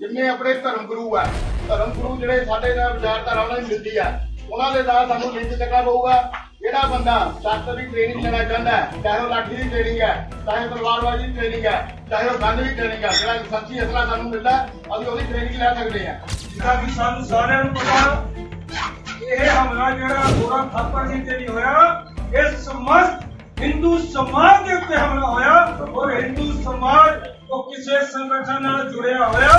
ਜਿੰਨੇ ਆਪਣੇ ਧਰਮ ਗੁਰੂ ਆ, ਧਰਮ ਗੁਰੂ ਜਿਹੜੇ ਸਾਡੇ ਨਾਲ ਵਿਚਾਰਧਾਰਾ ਉਹਨਾਂ ਦੀ ਮਿਲਦੀ ਆ, ਉਹਨਾਂ ਦੇ ਨਾਲ ਸਾਨੂੰ ਲਿੰਕ ਚੱਕਣਾ ਪਊਗਾ ਜਿਹੜਾ ਬੰਦਾ ਸ਼ਸਤਰ ਦੀ ਟ੍ਰੇਨਿੰਗ ਲੈਣਾ ਚਾਹੁੰਦਾ ਹੈ, ਚਾਹੇ ਉਹ ਲਾਠੀ ਦੀ ਟ੍ਰੇਨਿੰਗ ਹੈ, ਚਾਹੇ ਤਲਵਾਰਬਾਜ਼ੀ ਦੀ ਟ੍ਰੇਨਿੰਗ ਹੈ, ਚਾਹੇ ਉਹ ਗੰਨ ਦੀ ਟ੍ਰੇਨਿੰਗ ਹੈ, ਜਿਹੜਾ ਸੱਚੀ ਅਸਲਾ ਸਾਨੂੰ ਮਿਲਦਾ, ਅਸੀਂ ਉਹਦੀ ਟ੍ਰੇਨਿੰਗ ਲੈ ਸਕਦੇ ਹਾਂ। ਜਿੱਦਾਂ ਕਿ ਸਾਨੂੰ ਸਾਰਿਆਂ ਨੂੰ ਪਤਾ, ਇਹ ਹਮਲਾ ਜਿਹੜਾ ਗੋਰਾ ਥਾਪਰ ਜੀ ਤੇ ਨਹੀਂ ਹੋਇਆ ਇਹ ਸਮਸਤ ਹਿੰਦੂ ਸਮਾਜ ਦੇ ਉੱਤੇ ਹਮਲਾ ਹੋਇਆ, ਔਰ ਹਿੰਦੂ ਸਮਾਜ ਉਹ ਕਿਸੇ ਸੰਗਠਨ ਨਾਲ ਜੁੜਿਆ ਹੋਇਆ,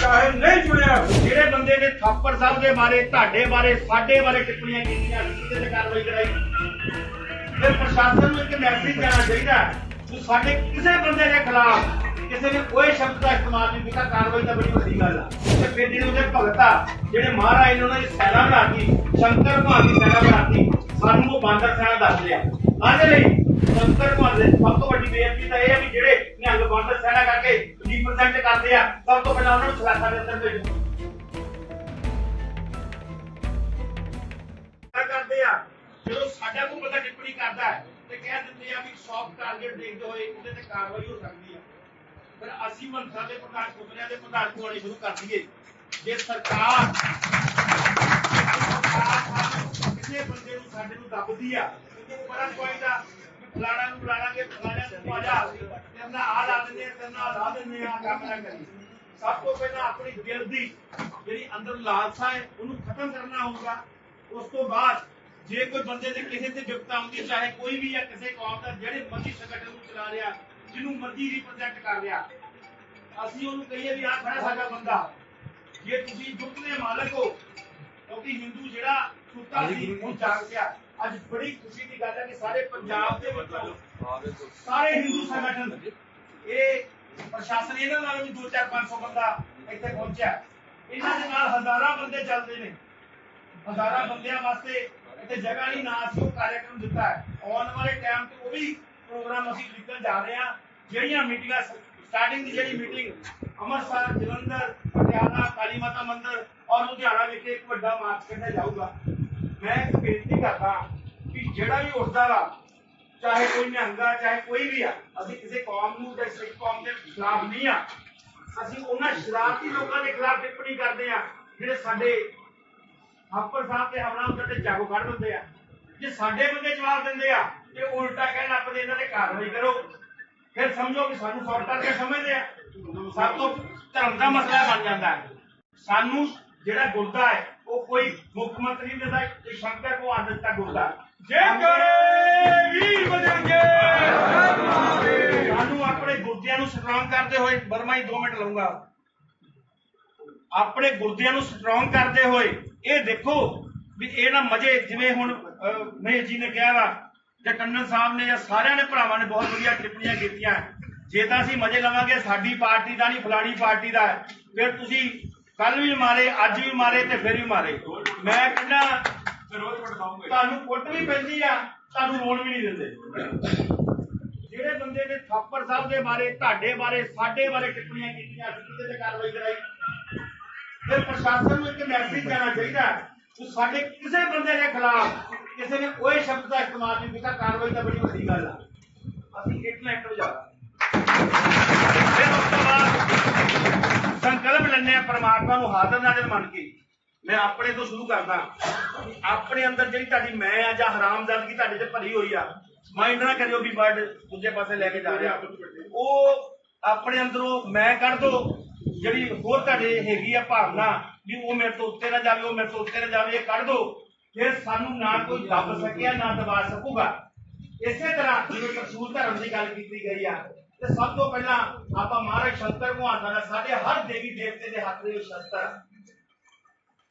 ਚਾਹੇ ਨਹੀਂ ਜੁੜਿਆ ਜਿਹੜੇ ਬੰਦੇ ਨੇ ਥਾਪਰ ਸਾਹਿਬ ਦੇ ਬਾਰੇ, ਤੁਹਾਡੇ ਬਾਰੇ, ਸਾਡੇ ਬਾਰੇ ਟਿੱਪਣੀਆਂ ਕੀਤੀਆਂ ਕਿਤੇ ਤੇ ਕਾਰਵਾਈ ਕਰਾਈ। ਫਿਰ ਪ੍ਰਸ਼ਾਸਨ ਨੂੰ ਇੱਕ ਮੈਸੇਜ ਜਾਣਾ ਚਾਹੀਦਾ ਕਿ ਸਾਡੇ ਕਿਸੇ ਬੰਦੇ ਦੇ ਖਿਲਾਫ ਕਿਸੇ ਨੇ ਕੋਈ ਸ਼ਬਦ ਦਾ ਇਸਤੇਮਾਲ ਨਹੀਂ ਕੀਤਾ, ਕਾਰਵਾਈ ਤਾਂ ਬੜੀ ਵੱਡੀ ਗੱਲ ਆ। ਤੇ ਫਿਰ ਜਿਹੜੇ ਉਹਦੇ ਭਗਤ ਆ, ਜਿਹੜੇ ਮਹਾਰਾਜ ਨੇ ਉਹਨਾਂ ਦੀ ਸੈਨਾ ਬਣਾਤੀ, ਸ਼ੰਕਰ ਭਗਵਾਨ ਦੀ ਸੈਨਾ ਬਣਾਤੀ, ਸਾਨੂੰ ਉਹ ਬਾਂਦਰ ਸੈਨਾ ਦੱਸ ਲਿਆ ਅੱਜ ਲਈ ਸ਼ੰਕਰ ਭਗਵਾਨ ਦੇ ਸਭ ਤੋਂ ਵੱਡੀ ਬੇਨਤੀ ਤਾਂ ਇਹ ਹੈ ਵੀ ਜਿਹੜੇ ਨਿਹੰਗ ਬਾਂਦਰ ਸੈਨਾ ਕਰਕੇ ਰਿਪਰੈਜ਼ੈਂਟ ਕਰਦੇ ਆ। ਸਭ ਤੋਂ ਪਹਿਲਾਂ ਉਹਨਾਂ ਨੂੰ ਸਲਾਖਾਂ ਦੇ ਅੰਦਰ ਭੇਜੋ। ਕੀ ਕਰਦੇ ਆ। ਜਦੋਂ ਸਾਡਾ ਕੋਈ ਬੰਦਾ ਟਿੱਪਣੀ ਕਰਦਾ ਹੈ, ਤੇ ਕਹਿ ਦਿੰਦੇ ਆ ਵੀ ਸੌਫਟ ਟਾਰਗੇਟ ਦੇਖਦੇ ਹੋਏ ਉਹਦੇ ਤੇ ਕਾਰਵਾਈ ਹੋ ਸਕਦੀ ਆ। ਫਿਰ ਅਸੀਂ ਮੰਤਰਾਂ ਦੇ ਪ੍ਰਧਾਨ ਕੁਮਰਿਆਂ ਦੇ ਪ੍ਰਧਾਨ ਕੋਲ ਸ਼ੁਰੂ ਕਰ ਦਈਏ। ਜੇ ਸਰਕਾਰ ਕਿਸੇ ਬੰਦੇ ਨੂੰ ਸਾਡੇ ਨੂੰ ਦੱਬਦੀ ਆ ਤੇ ਪਰਾਂ ਕੋਈ ਦਾ ਫਲਾਣਾ ਨੂੰ ਬੁਲਾਣਾਗੇ ਫਲਾਣਾ ਨੂੰ ਆ ਜਾ। ਤੇ ਨਾ ਆ ਲਾ ਦਿੰਦੇ ਆ ਤੇ ਨਾ ਲਾ ਦਿੰਦੇ ਆ ਕੰਮ ਨਾ ਕਰੀ ਸਭ ਤੋਂ ਪਹਿਲਾਂ ਆਪਣੀ ਦਿਲ ਦੀ ਜਿਹੜੀ ਅੰਦਰ ਲਾਲਸਾ ਹੈ ਉਹਨੂੰ ਖਤਮ ਕਰਨਾ ਹੋਊਗਾ। ਉਸ ਤੋਂ ਬਾਅਦ ਜੇ ਕੋਈ ਬੰਦੇ ਦੇ ਕਿਸੇ ਤੇ ਵਿਪਤਾ ਆਉਂਦੀ ਚਾਹੇ ਕੋਈ ਵੀ ਹੈ ਕਿਸੇ ਕੌਮ ਦਾ ਜਿਹੜੇ ਮਰਜ਼ੀ ਸੰਗਠਨ ਨੂੰ ਚਲਾ ਰਿਹਾ ਜਿਹਨੂੰ ਮਰਜ਼ੀ ਰਿਪਰੈਜ਼ੈਂਟ ਕਰ ਰਿਹਾ ਅਸੀਂ ਉਹਨੂੰ ਕਹੀਏ ਵੀ ਆਹ ਖੜਾ ਸਾਡਾ ਬੰਦਾ। ਜੇ ਤੁਸੀਂ ਦੁੱਖ ਦੇ ਮਾਲਕ ਹੋ ਕਿਉਂਕਿ ਹਿੰਦੂ ਜਿਹੜਾ ਸੁੱਤਾ ਸੀ ਉਹ ਜਾਗ ਪਿਆ ਅੱਜ ਬੜੀ ਖੁਸ਼ੀ ਦੀ ਗੱਲ ਹੈ ਕਿ ਸਾਰੇ ਪੰਜਾਬ ਦੇ ਵਿੱਚ ਸਾਰੇ ਹਿੰਦੂ ਸੰਗਠਨ ਇਹ ਪ੍ਰਸ਼ਾਸਨ ਇਹਨਾਂ ਨਾਲ ਵੀ 2-4 500 ਬੰਦਾ ਇੱਥੇ ਪਹੁੰਚਿਆ। ਇਹਨਾਂ ਦੇ ਨਾਲ ਹਜ਼ਾਰਾਂ ਬੰਦੇ ਚੱਲਦੇ ਨੇ। ਹਜ਼ਾਰਾਂ ਬੰਦਿਆਂ ਵਾਸਤੇ ਇੱਥੇ ਜਗ੍ਹਾ ਨਹੀਂ ਨਾ ਅਸੀਂ ਉਹ ਕਾਰਜਕ੍ਰਮ ਦਿੱਤਾ ਹੈ। ਆਉਣ ਵਾਲੇ ਟਾਈਮ ਤੇ ਉਹ ਵੀ ਪ੍ਰੋਗਰਾਮ ਅਸੀਂ ਲਿਖਣ ਜਾ ਰਹੇ ਹਾਂ। ਜਿਹੜੀਆਂ ਮੀਟਿੰਗਾਂ ਸਟਾਰਟਿੰਗ ਦੀ ਜਿਹੜੀ ਮੀਟਿੰਗ ਅੰਮ੍ਰਿਤਸਰ ਜਲੰਧਰ ਪਟਿਆਲਾ ਕਾਲੀ ਮਾਤਾ ਮੰਦਿਰ ਔਰ ਲੁਧਿਆਣਾ ਵਿਖੇ ਇੱਕ ਵੱਡਾ ਮਾਰਚ ਕੱਢਿਆ ਜਾਊਗਾ। ਮੈਂ ਇੱਕ ਬੇਨਤੀ ਕਰਦਾ ਕਿ ਜਿਹੜਾ ਵੀ ਉੱਠਦਾ ਵਾ, ਚਾਹੇ ਕੋਈ ਨਿਹੰਗਾ, ਚਾਹੇ ਕੋਈ ਵੀ ਆ, ਅਸੀਂ ਕਿਸੇ ਕੌਮ ਨੂੰ ਜਾਂ ਸਿੱਖ ਕੌਮ ਦੇ ਖਿਲਾਫ ਨਹੀਂ ਆ। ਅਸੀਂ ਉਹਨਾਂ ਸ਼ਰਾਰਤੀ ਲੋਕਾਂ ਦੇ ਖਿਲਾਫ ਟਿੱਪਣੀ ਕਰਦੇ ਆ, ਜਿਹੜੇ ਸਾਡੇ ਥਾਪਰ ਸਾਹਿਬ ਤੇ ਹਮਲਾ ਉੱਤੇ ਤੇ ਕੱਢ ਦਿੰਦੇ ਆ। ਜੇ ਸਾਡੇ ਬੰਦੇ ਜਵਾਬ ਦਿੰਦੇ ਆ, ਤੇ ਉਲਟਾ ਕਹਿਣ ਲੱਪਦੇ ਇਹਨਾਂ ਤੇ ਕਾਰਵਾਈ ਕਰੋ। ਫਿਰ ਸਮਝੋ ਕਿ ਸਾਨੂੰ ਸ਼ਾਰਟ ਕਰਕੇ ਸਮਝਦੇ ਆ। ਸਭ ਤੋਂ ਧਰਮ ਦਾ ਮਸਲਾ ਬਣ ਜਾਂਦਾ। ਸਾਨੂੰ ਜਿਹੜਾ ਗੁਰਦਾ ਹੈ ਉਹ ਕੋਈ ਮੁੱਖ ਮੰਤਰੀ ਦੇ ਦਾ ਕੋਈ ਸ਼ੰਕਰ ਕੋ ਆਦਤ ਦਾ ਗੁਰਦਾ। ਜੇ ਕਰੇ ਵੀਰ ਬਜਰੰਗੇ ਸਾਨੂੰ ਆਪਣੇ ਗੁਰਦਿਆਂ ਨੂੰ ਸਟਰੋਂਗ ਕਰਦੇ ਹੋਏ ਬਰਮਾ ਹੀ 2 ਮਿੰਟ ਲਊਂਗਾ। ਆਪਣੇ ਗੁਰਦਿਆਂ ਨੂੰ ਸਟਰੋਂਗ ਕਰਦੇ ਹੋਏ ਇਹ ਦੇਖੋ ਵੀ ਇਹ ਨਾ ਮਜੇ ਜਿਵੇਂ ਹੁਣ ਮਹੇਸ਼ ਜੀ ਨੇ ਕਿਹਾ ਵਾ ਜਾਂ ਟੰਡਨ ਸਾਹਿਬ ਨੇ ਜਾਂ ਸਾਰਿਆਂ ਨੇ ਭਰਾਵਾਂ ਨੇ ਬਹੁਤ ਵਧੀਆ ਟਿੱਪਣੀਆਂ ਕੀਤੀਆਂ। ਜੇ ਤਾਂ ਅਸੀਂ ਮਜੇ ਲਵਾਂਗੇ ਸਾਡੀ ਪਾਰਟੀ ਦਾ ਨਹੀਂ ਫਲਾਣੀ ਪਾਰਟੀ ਦਾ। ਫਿਰ ਤੁਸੀਂ ਕੱਲ ਵੀ ਮਾਰੇ ਅੱਜ ਵੀ ਮਾਰੇ ਤੇ ਫਿਰ ਵੀ ਮਾਰੇ। ਮੈਂ ਕਹਿੰਦਾ ਤੁਹਾਨੂੰ ਕੁੱਟ ਵੀ ਪੈਂਦੀ ਆ ਤੁਹਾਨੂੰ ਰੋਣ ਵੀ ਨਹੀਂ ਦਿੰਦੇ। ਜਿਹੜੇ ਬੰਦੇ ਨੇ ਥਾਪਰ ਸਾਹਿਬ ਦੇ ਬਾਰੇ ਤੁਹਾਡੇ ਬਾਰੇ ਸਾਡੇ ਬਾਰੇ ਟਿੱਪਣੀਆਂ ਕੀਤੀਆਂ ਅਸੀਂ ਕਿਤੇ ਤੇ ਕਾਰਵਾਈ ਕਰਾਈ। ਫਿਰ ਪ੍ਰਸ਼ਾਸਨ ਨੂੰ ਇੱਕ ਮੈਸੇਜ ਜਾਣਾ ਚਾਹੀਦਾ ਕਿ ਸਾਡੇ ਕਿਸੇ ਬੰਦੇ ਦੇ ਖਿਲਾਫ ਕਿਸੇ ਨੇ ਕੋਈ ਸ਼ਬਦ ਦਾ ਇਸਤੇਮਾਲ ਨਹੀਂ ਕੀਤਾ ਕਾਰਵਾਈ ਤਾਂ ਬੜੀ ਵੱਡੀ ਗੱਲ ਆ। ਅਸੀਂ ਇੱਕ ਨਾ ਇੱਕ ਵਜਾ ਸੰਕਲਪ ਲੈਣੇ ਆ, ਪਰਮਾਤਮਾ ਨੂੰ ਹਾਜ਼ਰ ਨਾਜ਼ਰ ਮੰਨ ਕੇ। ਮੈਂ ਆਪਣੇ ਤੋਂ ਸ਼ੁਰੂ ਕਰਦਾ। ਆਪਣੇ ਅੰਦਰ ਜਿਹੜੀ ਤੁਹਾਡੀ ਮੈਂ ਆ ਜਾਂ ਹਰਾਮਜ਼ਾਦਗੀ ਤੁਹਾਡੇ ਤੇ ਭਰੀ ਹੋਈ ਆ ਮਾਈਂਡ ਨਾ ਕਰਿਓ ਵੀ ਵਰਡ ਦੂਜੇ ਪਾਸੇ ਲੈ ਕੇ ਜਾ ਰਿਹਾ। ਉਹ ਆਪਣੇ ਅੰਦਰੋਂ ਮੈਂ ਕੱਢ ਦੋ, ਜਿਹੜੀ ਹੋਰ ਤੁਹਾਡੇ ਹੈਗੀ ਆ ਭਾਵਨਾ ਵੀ ਉਹ ਮੇਰੇ ਤੋਂ ਉੱਤੇ ਨਾ ਜਾਵੇ, ਉਹ ਮੇਰੇ ਤੋਂ ਉੱਤੇ ਨਾ ਜਾਵੇ, ਇਹ ਕੱਢ ਦੋ। ਫਿਰ ਸਾਨੂੰ ਨਾ ਕੋਈ ਦੱਬ ਸਕਿਆ, ਨਾ ਦਬਾ ਸਕੂਗਾ। ਇਸੇ ਤਰ੍ਹਾਂ ਜਿਵੇਂ ਕਸੂਰ ਧਰਮ ਦੀ ਗੱਲ ਕੀਤੀ ਗਈ ਆ ਤੇ ਸਭ ਤੋਂ ਪਹਿਲਾਂ ਆਪਾਂ ਮਹਾਰਾਜ ਸ਼ੰਕਰ ਭਗਵਾਨ ਦਾ ਸਾਡੇ ਹਰ ਦੇਵੀ ਦੇਵਤੇ ਦੇ ਹੱਥ ਵਿੱਚ ਸ਼ਸਤਰ।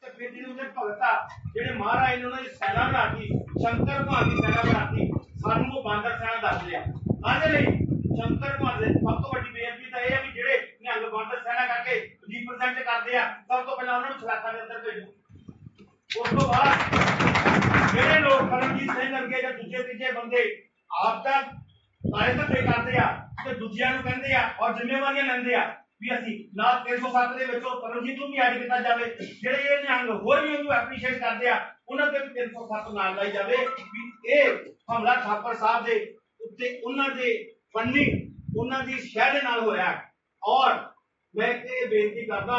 ਤੇ ਫਿਰ ਜਿਹੜੇ ਉਹਦੇ ਭਗਤ, ਜਿਹੜੇ ਮਹਾਰਾਜ ਨੇ ਉਹਨਾਂ ਦੀ ਸੈਨਾ ਬਣਾਤੀ, ਸ਼ੰਕਰ ਭਗਵਾਨ ਦੀ ਸੈਨਾ ਬਣਾਤੀ, ਸਾਨੂੰ ਉਹ ਬਾਂਦਰ ਸੈਨਾ ਦੱਸ ਲਿਆ ਅੱਜ ਲਈ ਸ਼ੰਕਰ ਭਗਵਾਨ ਦੇ ਸਭ ਤੋਂ ਵੱਡੀ ਬੇਨਤੀ ਤਾਂ ਇਹ ਹੈ ਵੀ ਜਿਹੜੇ ਨਿਹੰਗ ਬਾਂਦਰ ਸੈਨਾ ਕਰਕੇ ਰਿਪਰੈਜ਼ੈਂਟ ਕਰਦੇ ਆ, ਸਭ ਤੋਂ ਪਹਿਲਾਂ ਉਹਨਾਂ ਨੂੰ ਸਲਾਖਾਂ ਦੇ ਅੰਦਰ ਭੇਜੋ। ਉਸ ਤੋਂ ਬਾਅਦ, ਜਿਹੜੇ ਲੋਕ ਕਰਮਜੀਤ ਸਿੰਘ ਵਰਗੇ ਜਾਂ ਦੂਜੇ ਤੀਜੇ ਬੰਦੇ ਆਪ ਦਾ ਸਾਰੇ ਧੱਕੇ ਕਰਦੇ ਆ ਤੇ ਦੂਜਿਆਂ ਨੂੰ ਕਹਿੰਦੇ ਆ ਔਰ ਜ਼ਿੰਮੇਵਾਰੀਆਂ ਲੈਂਦੇ ਆ ਵੀ ਅਸੀਂ ਨਾ 307 ਦੇ ਵਿੱਚੋਂ ਕਰਮਜੀਤ ਨੂੰ ਵੀ ਐਡ ਕੀਤਾ ਜਾਵੇ। ਜਿਹੜੇ ਇਹ ਨਿਹੰਗ ਹੋਰ ਵੀ ਉਹਨੂੰ ਐਪਰੀਸ਼ੀਏਟ ਕਰਦੇ ਆ, ਉਹਨਾਂ ਤੇ ਵੀ 307 ਨਾਲ ਲਾਈ ਜਾਵੇ ਵੀ ਇਹ ਹਮਲਾ ਥਾਪਰ ਸਾਹਿਬ ਦੇ ਉੱਤੇ ਉਹਨਾਂ ਦੇ ਫੰਡਿੰਗ ਉਹਨਾਂ ਦੀ ਸ਼ਹਿ ਦੇ ਨਾਲ ਹੋਇਆ ਔਰ ਮੈਂ ਇਹ ਬੇਨਤੀ ਕਰਦਾ